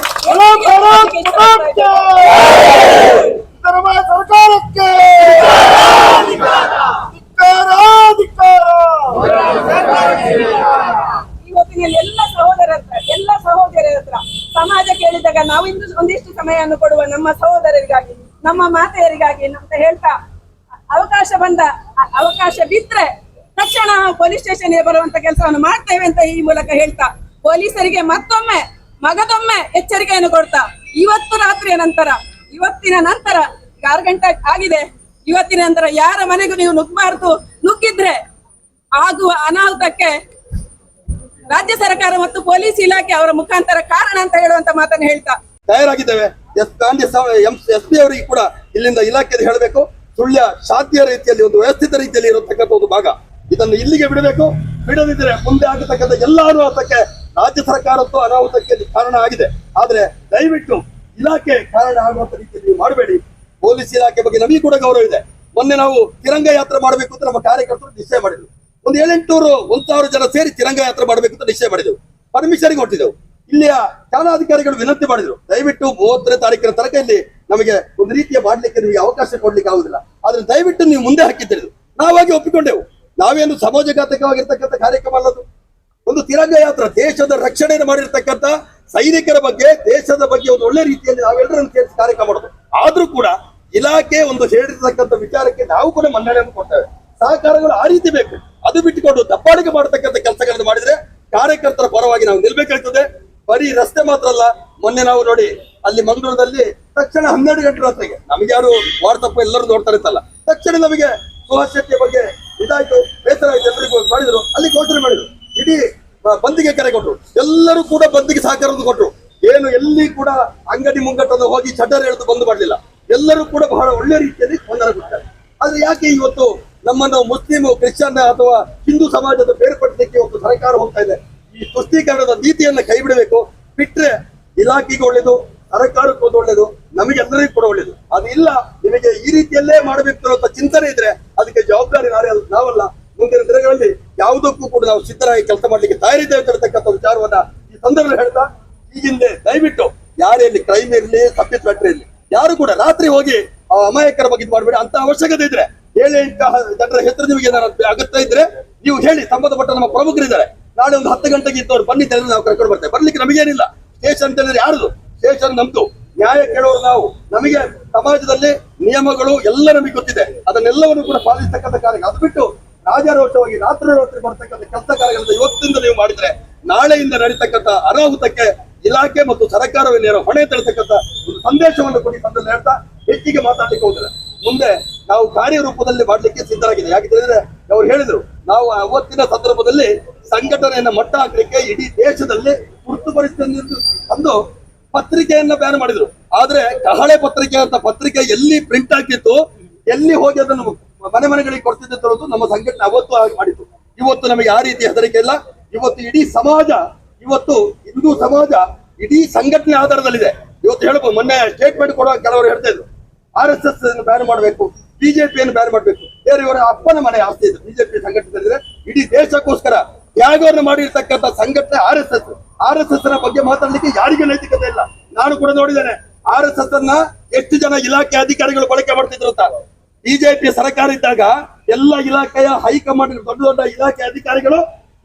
ಧಿಕ್ಕಾರ, ಧಿಕ್ಕಾರ. ಇವತ್ತಿನಲ್ಲಿ ಎಲ್ಲ ಸಹೋದರ ಹತ್ರ ಎಲ್ಲ ಸಹೋದರರ ಹತ್ರ ಸಮಾಜ ಕೇಳಿದಾಗ ನಾವು ಇಂದು ಒಂದಿಷ್ಟು ಸಮಯವನ್ನು ಕೊಡುವ ನಮ್ಮ ಸಹೋದರರಿಗಾಗಿ, ನಮ್ಮ ಮಾತೆಯರಿಗಾಗಿ ಅಂತ ಹೇಳ್ತಾ ಅವಕಾಶ ಬಂದ, ಅವಕಾಶ ಬಿದ್ರೆ ತಕ್ಷಣ ಪೊಲೀಸ್ ಸ್ಟೇಷನ್ಗೆ ಬರುವಂತ ಕೆಲಸವನ್ನು ಮಾಡ್ತೇವೆ ಅಂತ ಈ ಮೂಲಕ ಹೇಳ್ತಾ, ಪೊಲೀಸರಿಗೆ ಮತ್ತೊಮ್ಮೆ, ಮಗದೊಮ್ಮೆ ಎಚ್ಚರಿಕೆಯನ್ನು ಕೊಡ್ತಾ, ಇವತ್ತು ರಾತ್ರಿಯ ನಂತರ, ಇವತ್ತಿನ ನಂತರ ಆರು ಗಂಟೆ ಆಗಿದೆ, ಇವತ್ತಿನ ನಂತರ ಯಾರ ಮನೆಗೂ ನೀವು ನುಗ್ಗಬಾರ್ದು ನುಗ್ಗಿದ್ರೆ ಆಗುವ ಅನಾಹುತಕ್ಕೆ ರಾಜ್ಯ ಸರ್ಕಾರ ಮತ್ತು ಪೊಲೀಸ್ ಇಲಾಖೆ ಅವರ ಮುಖಾಂತರ ಕಾರಣ ಅಂತ ಹೇಳುವಂತ ಮಾತನ್ನು ಹೇಳ್ತಾ ತಯಾರಾಗಿದ್ದೇವೆ. ಎಸ್ ಗಾಂಧಿ ಎಸ್ ಪಿ ಅವರಿಗೆ ಕೂಡ ಇಲ್ಲಿಂದ ಇಲಾಖೆಯಲ್ಲಿ ಹೇಳಬೇಕು. ಸುಳ್ಯ ಶಾಂತಿಯ ರೀತಿಯಲ್ಲಿ ಒಂದು ವ್ಯವಸ್ಥಿತ ರೀತಿಯಲ್ಲಿ ಇರತಕ್ಕಂಥ ಒಂದು ಭಾಗ. ಇದನ್ನು ಇಲ್ಲಿಗೆ ಬಿಡಬೇಕು. ಬಿಡದಿದ್ರೆ ಮುಂದೆ ಆಗತಕ್ಕಂಥ ಎಲ್ಲ ಅನಾಹುತಕ್ಕೆ ರಾಜ್ಯ ಸರ್ಕಾರದ್ದು ಅನಾಹುತಕ್ಕೆ ಕಾರಣ ಆಗಿದೆ. ಆದ್ರೆ ದಯವಿಟ್ಟು ಇಲಾಖೆ ಕಾರಣ ಆಗುವಂತ ರೀತಿಯಲ್ಲಿ ಮಾಡಬೇಡಿ. ಪೊಲೀಸ್ ಇಲಾಖೆ ಬಗ್ಗೆ ನಮಗೆ ಕೂಡ ಗೌರವ ಇದೆ. ಮೊನ್ನೆ ನಾವು ತಿರಂಗ ಯಾತ್ರೆ ಮಾಡಬೇಕು ಅಂತ ನಮ್ಮ ಕಾರ್ಯಕರ್ತರು ನಿಶ್ಚಯ ಮಾಡಿದ್ರು. ಒಂದು ಏಳೆಂಟುನೂರು ಒಂದ್ ಸಾವಿರ ಜನ ಸೇರಿ ತಿರಂಗ ಯಾತ್ರೆ ಮಾಡಬೇಕು ಅಂತ ನಿಶ್ಚಯ ಮಾಡಿದೆವು. ಪರ್ಮಿಷನ್ ಕೊಟ್ಟಿದ್ದೆವು ಇಲ್ಲಿಯ ಠಾಣಾಧಿಕಾರಿಗಳು ವಿನಂತಿ ಮಾಡಿದ್ರು. ದಯವಿಟ್ಟು ಮೂವತ್ತನೇ ತಾರೀಕಿನ ತನಕ ಇಲ್ಲಿ ನಮಗೆ ಒಂದು ರೀತಿಯ ಮಾಡ್ಲಿಕ್ಕೆ ನಿಮಗೆ ಅವಕಾಶ ಕೊಡ್ಲಿಕ್ಕೆ ಆಗುದಿಲ್ಲ. ಆದ್ರೆ ದಯವಿಟ್ಟು ನೀವು ಮುಂದೆ ಹಾಕಿದ್ದೀರಿ. ನಾವಾಗಿ ಒಪ್ಪಿಕೊಂಡೆವು. ನಾವೇನು ಸಮಾಜಘಾತಕವಾಗಿರ್ತಕ್ಕಂಥ ಕಾರ್ಯಕ್ರಮ ಅಲ್ಲದು. ಒಂದು ತಿರಂಗ ಯಾತ್ರ ದೇಶದ ರಕ್ಷಣೆಯನ್ನು ಮಾಡಿರ್ತಕ್ಕಂಥ ಸೈನಿಕರ ಬಗ್ಗೆ, ದೇಶದ ಬಗ್ಗೆ ಒಂದು ಒಳ್ಳೆ ರೀತಿಯಲ್ಲಿ ನಾವೆಲ್ಲರನ್ನು ಸೇರಿಸಿ ಕಾರ್ಯಕ್ರಮ ಮಾಡೋದು. ಆದ್ರೂ ಕೂಡ ಇಲಾಖೆ ಒಂದು ಹೇಳಿರ್ತಕ್ಕಂಥ ವಿಚಾರಕ್ಕೆ ನಾವು ಕೂಡ ಮನ್ನಣೆಯನ್ನು ಕೊಡ್ತೇವೆ. ಸಹಕಾರಗಳು ಆ ರೀತಿ ಬೇಕು. ಅದು ಬಿಟ್ಟುಕೊಂಡು ದಬ್ಬಾಳಿಕೆ ಮಾಡತಕ್ಕಂಥ ಕೆಲಸಗಳನ್ನು ಮಾಡಿದ್ರೆ ಕಾರ್ಯಕರ್ತರ ಪರವಾಗಿ ನಾವು ನಿಲ್ಬೇಕಾಗ್ತದೆ. ಬರೀ ರಸ್ತೆ ಮಾತ್ರ ಅಲ್ಲ, ಮೊನ್ನೆ ನಾವು ನೋಡಿ ಅಲ್ಲಿ ಮಂಗಳೂರದಲ್ಲಿ ತಕ್ಷಣ ಹನ್ನೆರಡು ಗಂಟೆ ರಸ್ತೆಗೆ ನಮಗೆ ಯಾರು ವಾಟ್ಸಪ್ ಎಲ್ಲರೂ ನೋಡ್ತಾ ತಕ್ಷಣ ನಮಗೆ ಸುಹಾಸ್ ಶೆಟ್ಟಿ ಬಗ್ಗೆ ಇದಾಯ್ತು, ಬೇಸರ ಆಯ್ತು ಎಲ್ಲರಿಗೂ ಮಾಡಿದ್ರು, ಅಲ್ಲಿ ಘೋಷಣೆ ಮಾಡಿದ್ರು. ಇಡೀ ಬಂದಿಗೆ ಕರೆ ಕೊಟ್ರು. ಎಲ್ಲರೂ ಕೂಡ ಬಂದಿಗೆ ಸಹಕಾರ ಕೊಟ್ರು. ಏನು ಎಲ್ಲಿ ಕೂಡ ಅಂಗಡಿ ಮುಂಗಟ್ಟನ್ನು ಹೋಗಿ ಚಡ್ಡರ್ ಎಳೆದು ಬಂದು ಮಾಡಲಿಲ್ಲ. ಎಲ್ಲರೂ ಕೂಡ ಬಹಳ ಒಳ್ಳೆ ರೀತಿಯಲ್ಲಿ ಸ್ಪಂದನ ಕೊಡ್ತಾರೆ ಆದ್ರೆ ಯಾಕೆ ಇವತ್ತು ನಮ್ಮನ್ನು ಮುಸ್ಲಿಂ ಕ್ರಿಶ್ಚಿಯನ್ ಅಥವಾ ಹಿಂದೂ ಸಮಾಜದ ಬೇರ್ಪಡಿಸಲಿಕ್ಕೆ ಇವತ್ತು ಸರ್ಕಾರ ಹೋಗ್ತಾ ಇದೆ? ಈ ತುಷ್ಟೀಕರಣದ ನೀತಿಯನ್ನ ಕೈ ಬಿಡಬೇಕು ಬಿಟ್ರೆ ಇಲಾಖೆಗೆ ಒಳ್ಳೇದು, ಸರ್ಕಾರಕ್ಕೂ ಒಳ್ಳೇದು ನಮಗೆ ನಮಗೆಲ್ಲರಿಗೂ ಕೂಡ ಒಳ್ಳೇದು. ಅದು ಇಲ್ಲ, ನಿಮಗೆ ಈ ರೀತಿಯಲ್ಲೇ ಮಾಡಬೇಕು ಅಂತ ಚಿಂತನೆ ಇದ್ರೆ ಅದಕ್ಕೆ ಜವಾಬ್ದಾರಿ ನಾವಲ್ಲ, ಮುಂದಿನ ದಿನಗಳಲ್ಲಿ ಯಾವುದಕ್ಕೂ ಕೂಡ ನಾವು ಸಿದ್ಧರಾಗಿ ಕೆಲಸ ಮಾಡ್ಲಿಕ್ಕೆ ತಯಾರಿದ್ದೇವೆ ಅಂತ ಹೇಳ್ತಕ್ಕಂಥ ವಿಚಾರವನ್ನ ಈ ಸಂದರ್ಭದಲ್ಲಿ ಹೇಳ್ತಾ ಹಿಂದೆ ದಯವಿಟ್ಟು ಯಾರೇ ಇಲ್ಲಿ ಕ್ರೈಮ್ ಇರಲಿ ತಪ್ಪಿಸ್ಬಟ್ರೆ ಇರಲಿ, ಯಾರು ಕೂಡ ರಾತ್ರಿ ಹೋಗಿ ಆ ಅಮಾಯಕರ ಬಗ್ಗೆ ಮಾಡಬೇಡಿ ಅಂತ ಅವಶ್ಯಕತೆ ಇದ್ರೆ ಹೇಳಿ ಜನರ ಹೆಸರು ನಿಮಗೆ ಏನಾರು ಅಗತ್ಯ ಇದ್ರೆ ನೀವು ಹೇಳಿ, ಸಂಬಂಧಪಟ್ಟ ನಮ್ಮ ಪ್ರಮುಖರಿದ್ದಾರೆ. ನಾಳೆ ಒಂದು ಹತ್ತು ಗಂಟೆಗೆ ಇದ್ದವ್ರು ಬನ್ನಿ ತಿಳಿದ್ರೆ ನಾವು ಕರ್ಕೊಂಡು ಬರ್ತೇವೆ ಬರ್ಲಿಕ್ಕೆ ನಮಗೇನಿಲ್ಲ. ಸ್ಟೇಷನ್ ಅಂತ ಹೇಳಿದ್ರೆ ಯಾರ್ದು? ಸ್ಟೇಷನ್ ನಮ್ದು. ನ್ಯಾಯ ಕೇಳೋರು ನಾವು. ನಮಗೆ ಸಮಾಜದಲ್ಲಿ ನಿಯಮಗಳು ಎಲ್ಲ ನಮಗೆ ಗೊತ್ತಿದೆ. ಅದನ್ನೆಲ್ಲವನ್ನು ಕೂಡ ಪಾಲಿಸ್ತಕ್ಕಂಥ ಕಾರ್ಯ ಅದು ಬಿಟ್ಟು ರಾಜಾರೋಷವಾಗಿ ರಾತ್ರಿ ರಾತ್ರಿ ಬರ್ತಕ್ಕಂಥ ಕೆಲಸ ಕಾರ್ಯಗಳನ್ನು ಇವತ್ತಿಂದ ನೀವು ಮಾಡಿದ್ರೆ ನಾಳೆಯಿಂದ ನಡೀತಕ್ಕಂಥ ಅನಾಹುತಕ್ಕೆ ಇಲಾಖೆ ಮತ್ತು ಸರ್ಕಾರವೇ ನೇರ ಹೊಣೆ ತಳ್ತಕ್ಕಂಥ ಒಂದು ಸಂದೇಶವನ್ನು ಕೊಡಿ ಬಂದಲ್ಲಿ ಹೇಳ್ತಾ ಹೆಚ್ಚಿಗೆ ಮಾತಾಡ್ಲಿಕ್ಕೆ ಹೋಗಿಲ್ಲ ಮುಂದೆ ನಾವು ಕಾರ್ಯರೂಪದಲ್ಲಿ ಮಾಡಲಿಕ್ಕೆ ಸಿದ್ಧರಾಗಿದೆ ಯಾಕೆ ಹೇಳಿದ್ರೆ ಅವ್ರು ಹೇಳಿದ್ರು, ನಾವು ಅವತ್ತಿನ ಸಂದರ್ಭದಲ್ಲಿ ಸಂಘಟನೆಯನ್ನ ಮಟ್ಟ ಹಾಕಲಿಕ್ಕೆ ಇಡೀ ದೇಶದಲ್ಲಿ ತುರ್ತು ಪರಿಸ್ಥಿತಿ ಅಂದು ಪತ್ರಿಕೆಯನ್ನ ಬ್ಯಾನ್ ಮಾಡಿದ್ರು. ಆದ್ರೆ ಕಹಳೆ ಪತ್ರಿಕೆ ಅಂತ ಪತ್ರಿಕೆ ಎಲ್ಲಿ ಪ್ರಿಂಟ್ ಹಾಕಿತ್ತು ಎಲ್ಲಿ ಹೋಗಿ ಅದನ್ನು ಮನೆ ಮನೆಗಳಿಗೆ ಕೊಡ್ತಿದ್ದೆ ತರೋದು ನಮ್ಮ ಸಂಘಟನೆ ಅವತ್ತು ಮಾಡಿತ್ತು. ಇವತ್ತು ನಮಗೆ ಆ ರೀತಿ ಹೆದರಿಕೆ ಇಲ್ಲ. ಇವತ್ತು ಇಡೀ ಸಮಾಜ ಇವತ್ತು ಹಿಂದೂ ಸಮಾಜ ಇಡೀ ಸಂಘಟನೆ ಆಧಾರದಲ್ಲಿದೆ. ಇವತ್ತು ಹೇಳ್ಬೋದು ಮೊನ್ನೆ ಸ್ಟೇಟ್ಮೆಂಟ್ ಕೊಡುವ ಕೆಲವರು ಹೇಳ್ತಾ ಇದ್ರು. ಆರ್ ಎಸ್ ಎಸ್ ಬ್ಯಾನ್ ಮಾಡಬೇಕು ಬಿಜೆಪಿಯನ್ನು ಬ್ಯಾನ್ ಮಾಡಬೇಕು. ಬೇರೆಯವರ ಅಪ್ಪನ ಮನೆ ಆಸ್ತಿ ಇದೆ ಬಿಜೆಪಿ ಸಂಘಟನೆ ಇಡೀ ದೇಶಕ್ಕೋಸ್ಕರ ತ್ಯಾಗವನ್ನು ಮಾಡಿರ್ತಕ್ಕಂಥ ಸಂಘಟನೆ R S S R S ಎಸ್ನ ಬಗ್ಗೆ ಮಾತಾಡ್ಲಿಕ್ಕೆ ಯಾರಿಗೂ ನೈತಿಕತೆ ಇಲ್ಲ. ನಾನು ಕೂಡ ನೋಡಿದ್ದೇನೆ ಆರ್ ಎಸ್ ಎಸ್ ಅನ್ನ ಎಷ್ಟು ಜನ ಇಲಾಖೆ ಅಧಿಕಾರಿಗಳು ಬಳಕೆ ಮಾಡ್ತಿದ್ರು ಅಂತ. ಬಿಜೆಪಿ ಸರ್ಕಾರ ಇದ್ದಾಗ ಎಲ್ಲ ಇಲಾಖೆಯ ಹೈಕಮಾಂಡ್, ದೊಡ್ಡ ದೊಡ್ಡ ಇಲಾಖೆ ಅಧಿಕಾರಿಗಳು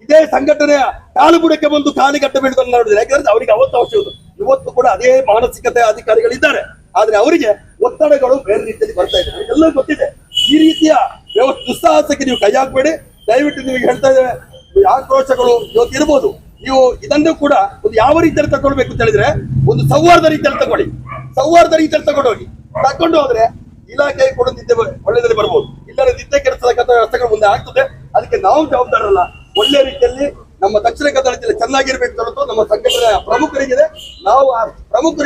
ಇದೇ ಸಂಘಟನೆಯ ಕಾಲು ಬುಡಕ್ಕೆ ಬಂದು ಕಾಲಿಗಟ್ಟ ಬೀಳ್ಕೊಂಡು ನೋಡಿದ್ರೆ, ಯಾಕಂದ್ರೆ ಅವರಿಗೆ ಅವತ್ತು ಅವಶ್ಯವಿದೆ ಇವತ್ತು ಕೂಡ ಅದೇ ಮಾನಸಿಕತೆ ಅಧಿಕಾರಿಗಳಿದ್ದಾರೆ. ಆದ್ರೆ ಅವರಿಗೆ ಒತ್ತಡಗಳು ಬೇರೆ ರೀತಿಯಲ್ಲಿ ಬರ್ತಾ ಇದೆ. ಎಲ್ಲ ಗೊತ್ತಿದೆ. ಈ ರೀತಿಯ ವ್ಯವಸ್ಥೆ ದುಸ್ಸಾಹಸಕ್ಕೆ ನೀವು ಕೈ ಹಾಕ್ಬೇಡಿ. ದಯವಿಟ್ಟು ನಿಮಗೆ ಹೇಳ್ತಾ ಇದ್ದೇವೆ ಆಕ್ರೋಶಗಳು ಇವತ್ತು ಇರ್ಬೋದು. ನೀವು ಇದನ್ನು ಕೂಡ ಒಂದು ಯಾವ ರೀತಿಯಲ್ಲಿ ತಗೊಳ್ಬೇಕು ಅಂತ ಹೇಳಿದ್ರೆ, ಒಂದು ಸೌಹಾರ್ದ ರೀತಿಯಲ್ಲಿ ತಗೊಳ್ಳಿ. ಸೌಹಾರ್ದ ರೀತಿಯಲ್ಲಿ ತಗೊಂಡು ಹೋಗಿ ತಕೊಂಡು ಹೋದ್ರೆ ಇಲಾಖೆ ಕೂಡ ನಿದ್ದೆ ಒಳ್ಳೆದಲ್ಲಿ ಬರ್ಬೋದು. ಇಲ್ಲದ್ರೆ ನಿದ್ದೆ ಕೆಲಸದ ವ್ಯವಸ್ಥೆಗಳು ಮುಂದೆ ಆಗ್ತದೆ. ಅದಕ್ಕೆ ನಾವು ಜವಾಬ್ದಾರರಲ್ಲ. ಒಳ್ಳೆ ರೀತಿಯಲ್ಲಿ ನಮ್ಮ ದಕ್ಷಿಣ ಕನ್ನಡ ಜಿಲ್ಲೆ ಚೆನ್ನಾಗಿರ್ಬೇಕು ಅನ್ನೋದು ನಮ್ಮ ಸಂಘಟನೆಯ ಪ್ರಮುಖರಿಗಿದೆ. ನಾವು ಆ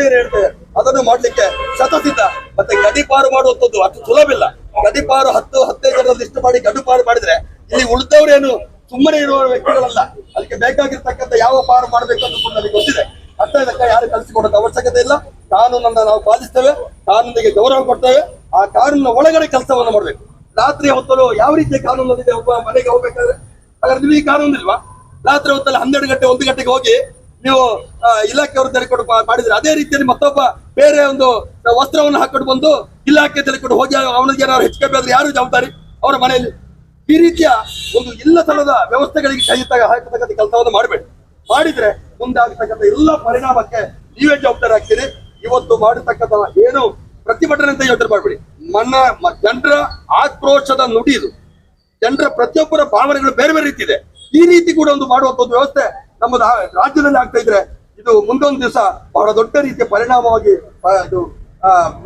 ಏನು ಹೇಳ್ತೇವೆ, ಅದನ್ನು ಮಾಡ್ಲಿಕ್ಕೆ ಶತಸಿದ್ಧ. ಮತ್ತೆ ಗಡಿಪಾರು ಮಾಡುವಂಥದ್ದು ಅಷ್ಟು ಸುಲಭ ಇಲ್ಲ ಗಡಿಪಾರು ಹತ್ತು ಹತ್ತೈದು ಜನರ ಲಿಸ್ಟ್ ಮಾಡಿ ಗಡಿಪಾರು ಮಾಡಿದ್ರೆ ಇಲ್ಲಿ ಉಳಿದವರೇನು ಸುಮ್ಮನೆ ಇರುವ ವ್ಯಕ್ತಿಗಳಲ್ಲ. ಅದಕ್ಕೆ ಬೇಕಾಗಿರ್ತಕ್ಕಂಥ ಯಾವ ಪಾರು ಮಾಡಬೇಕು ಅಂತ ನಮಗೆ ಗೊತ್ತಿದೆ. ಅಷ್ಟೇ ಇದಕ್ಕೆ ಯಾರು ಕಲಿಸಿಕೊಡೋದು ಅವಶ್ಯಕತೆ ಇಲ್ಲ. ಕಾನೂನನ್ನ ನಾವು ಪಾಲಿಸ್ತೇವೆ. ಕಾನೂನಿಗೆ ಗೌರವ ಕೊಡ್ತೇವೆ. ಆ ಕಾನೂನಿನ ಒಳಗಡೆ ಕೆಲಸವನ್ನು ಮಾಡಬೇಕು. ರಾತ್ರಿ ಹೊತ್ತಲು ಯಾವ ರೀತಿಯ ಕಾನೂನು ಒಬ್ಬ ಮನೆಗೆ ಹೋಗ್ಬೇಕಾದ್ರೆ ಹಾಗಾದ್ರೆ ನಿಮಗೆ ರಾತ್ರಿ ಹೊತ್ತಲ್ಲಿ ಹನ್ನೆರಡು ಗಂಟೆ, ಒಂದು ಗಂಟೆಗೆ ಹೋಗಿ ನೀವು ಇಲಾಖೆಯವರು ತೆರೆಕೊಡು ಮಾಡಿದ್ರೆ ಅದೇ ರೀತಿಯಲ್ಲಿ ಮತ್ತೊಬ್ಬ ಬೇರೆ ಒಂದು ವಸ್ತ್ರವನ್ನು ಹಾಕೊಂಡು ಬಂದು ಇಲಾಖೆ ತೆರೆಕೊಂಡು ಹೋಗಿ ಅವನಿಗೆ ಏನಾದ್ರು ಹೆಚ್ಚು ಕಮ್ಮಿ ಆದ್ರೆ ಯಾರು ಜವಾಬ್ದಾರಿ? ಅವರ ಮನೆಯಲ್ಲಿ. ಈ ರೀತಿಯ ಒಂದು ಇಲ್ಲ ತರದ ವ್ಯವಸ್ಥೆಗಳಿಗೆ ಕೈ ತಗ ಹಾಕತಕ್ಕಂಥ ಕೆಲಸವನ್ನು ಮಾಡಬೇಡಿ. ಮಾಡಿದ್ರೆ ಮುಂದಾಗತಕ್ಕಂಥ ಎಲ್ಲ ಪರಿಣಾಮಕ್ಕೆ ನೀವೇ ಜವಾಬ್ದಾರಿ ಆಗ್ತೀರಿ. ಇವತ್ತು ಮಾಡತಕ್ಕಂಥ ಏನು ಪ್ರತಿಭಟನೆ ಅಂತ ಯೋಚನೆ ಮಾಡಬೇಡಿ ಮನ್ನ ಜನರ ಆಕ್ರೋಶದ ನುಡಿ ಇದು. ಜನರ ಪ್ರತಿಯೊಬ್ಬರ ಭಾವನೆಗಳು ಬೇರೆ ಬೇರೆ ರೀತಿ ಇದೆ. ಈ ರೀತಿ ಕೂಡ ಒಂದು ಮಾಡುವಂತ ಒಂದು ವ್ಯವಸ್ಥೆ ನಮ್ಮ ರಾಜ್ಯದಲ್ಲಿ ಆಗ್ತಾ ಇದ್ರೆ ಇದು ಮುಂದೊಂದು ದಿವಸ ಬಹಳ ದೊಡ್ಡ ರೀತಿಯ ಪರಿಣಾಮವಾಗಿ ಇದು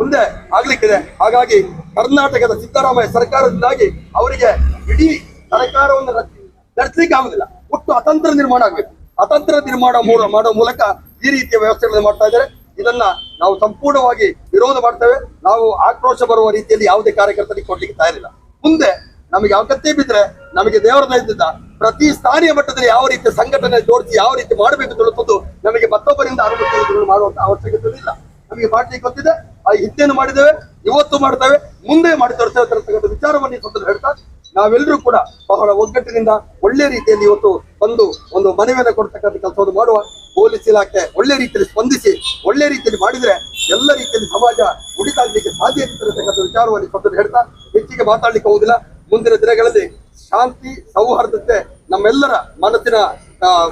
ಮುಂದೆ ಆಗ್ಲಿಕ್ಕಿದೆ. ಹಾಗಾಗಿ ಕರ್ನಾಟಕದ ಸಿದ್ದರಾಮಯ್ಯ ಸರ್ಕಾರದಿಂದಾಗಿ ಅವರಿಗೆ ಇಡೀ ಸರ್ಕಾರವನ್ನು ನಡೆಸಲಿಕ್ಕೆ ಆಗುದಿಲ್ಲ. ಒಟ್ಟು ಅತಂತ್ರ ನಿರ್ಮಾಣ ಆಗ್ಬೇಕು. ಅತಂತ್ರ ನಿರ್ಮಾಣ ಮಾಡುವ ಮಾಡೋ ಮೂಲಕ ಈ ರೀತಿಯ ವ್ಯವಸ್ಥೆಗಳನ್ನು ಮಾಡ್ತಾ ಇದ್ದಾರೆ. ಇದನ್ನ ನಾವು ಸಂಪೂರ್ಣವಾಗಿ ವಿರೋಧ ಮಾಡ್ತೇವೆ. ನಾವು ಆಕ್ರೋಶ ಬರುವ ರೀತಿಯಲ್ಲಿ ಯಾವುದೇ ಕಾರ್ಯಕರ್ತರಿಗೆ ಕೊಡ್ಲಿಕ್ಕೆ ತಯಾರಿಲ್ಲ. ಮುಂದೆ ನಮಗೆ ಅವಕತ್ತೆ ಬಿದ್ರೆ ನಮಗೆ ದೇವರ ದಯದಿಂದ ಪ್ರತಿ ಸ್ಥಾನೀಯ ಮಟ್ಟದಲ್ಲಿ ಯಾವ ರೀತಿ ಸಂಘಟನೆ ಜೋಡಿಸಿ ಯಾವ ರೀತಿ ಮಾಡಬೇಕು ತಿಳುವುದು ನಮಗೆ ಮತ್ತೊಬ್ಬರಿಂದ ಅನುಮತಿ ಮಾಡುವಂತ ಅವಶ್ಯಕತೆ ಇಲ್ಲ. ನಮಗೆ ಮಾಡ್ಲಿಕ್ಕೆ ಗೊತ್ತಿದೆ, ಆ ಹಿಂದೆನೂ ಮಾಡಿದ್ದೇವೆ, ಇವತ್ತು ಮಾಡ್ತೇವೆ, ಮುಂದೆ ಮಾಡಿ ತೋರಿಸ್ತೇವೆ ತರತಕ್ಕಂಥ ವಿಚಾರವನ್ನು ಈ ಸಂದರ್ಭದಲ್ಲಿ ಹೇಳ್ತಾ ನಾವೆಲ್ಲರೂ ಕೂಡ ಬಹಳ ಒಗ್ಗಟ್ಟಿನಿಂದ ಒಳ್ಳೆ ರೀತಿಯಲ್ಲಿ ಇವತ್ತು ಬಂದು ಒಂದು ಮನವಿಯನ್ನು ಕೊಡ್ತಕ್ಕಂಥ ಕೆಲಸವನ್ನು ಮಾಡುವ ಪೊಲೀಸ್ ಇಲಾಖೆ ಒಳ್ಳೆ ರೀತಿಯಲ್ಲಿ ಸ್ಪಂದಿಸಿ, ಒಳ್ಳೆ ರೀತಿಯಲ್ಲಿ ಮಾಡಿದ್ರೆ ಎಲ್ಲ ರೀತಿಯಲ್ಲಿ ಸಮಾಜ ಉಳಿತಾಗ್ಲಿಕ್ಕೆ ಸಾಧ್ಯ ಇರ್ತಕ್ಕಂಥ ವಿಚಾರವನ್ನು ಹೇಳ್ತಾ ಹೆಚ್ಚಿಗೆ ಮಾತಾಡ್ಲಿಕ್ಕೆ ಹೋಗುದಿಲ್ಲ ಮುಂದಿನ ದಿನಗಳಲ್ಲಿ ಶಾಂತಿ ಸೌಹಾರ್ದತೆ ನಮ್ಮೆಲ್ಲರ ಮನಸ್ಸಿನ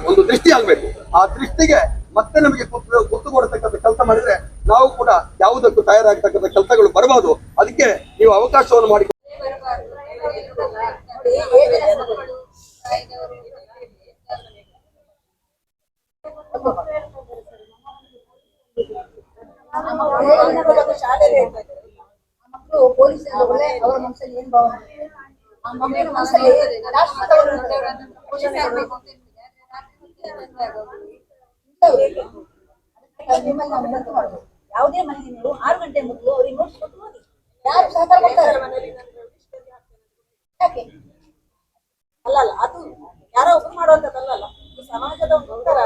ಒಂದು ದೃಷ್ಟಿ ಆಗ್ಬೇಕು. ಆ ದೃಷ್ಟಿಗೆ ಮತ್ತೆ ನಮಗೆ ಗೊತ್ತು ಕುತ್ತು ಕೊಡತಕ್ಕಂಥ ಕೆಲಸ ಮಾಡಿದ್ರೆ ನಾವು ಕೂಡ ಯಾವುದಕ್ಕೂ ತಯಾರಾಗತಕ್ಕಂಥ ಕೆಲಸಗಳು ಬರಬಹುದು ಅದಕ್ಕೆ ನೀವು ಅವಕಾಶವನ್ನು ಮಾಡಿ ಇದ್ದಾರೆ. ಮಕ್ಕಳು ಪೊಲೀಸ್ ಅವರ ಮನಸ್ಸಲ್ಲಿ ಏನ್ ಭಾವನೆ? ಯಾವುದೇ ಮನೆಗೆ ಆರು ಗಂಟೆ ಮೊದಲು ಅವ್ರಿಗೆ ನೋಟ್ಸ್ ಕೊಟ್ಟು ಯಾರು ಸಹಕಾರ ಕೊಡ್ತಾರೆ ಯಾಕೆ ಅಲ್ಲ ಅಲ್ಲ ಅದು ಯಾರೋ ಒಬ್ರು ಮಾಡುವಂತದ್ದಲ್ಲ ಈ ಸಮಾಜದ ಒಂಥರ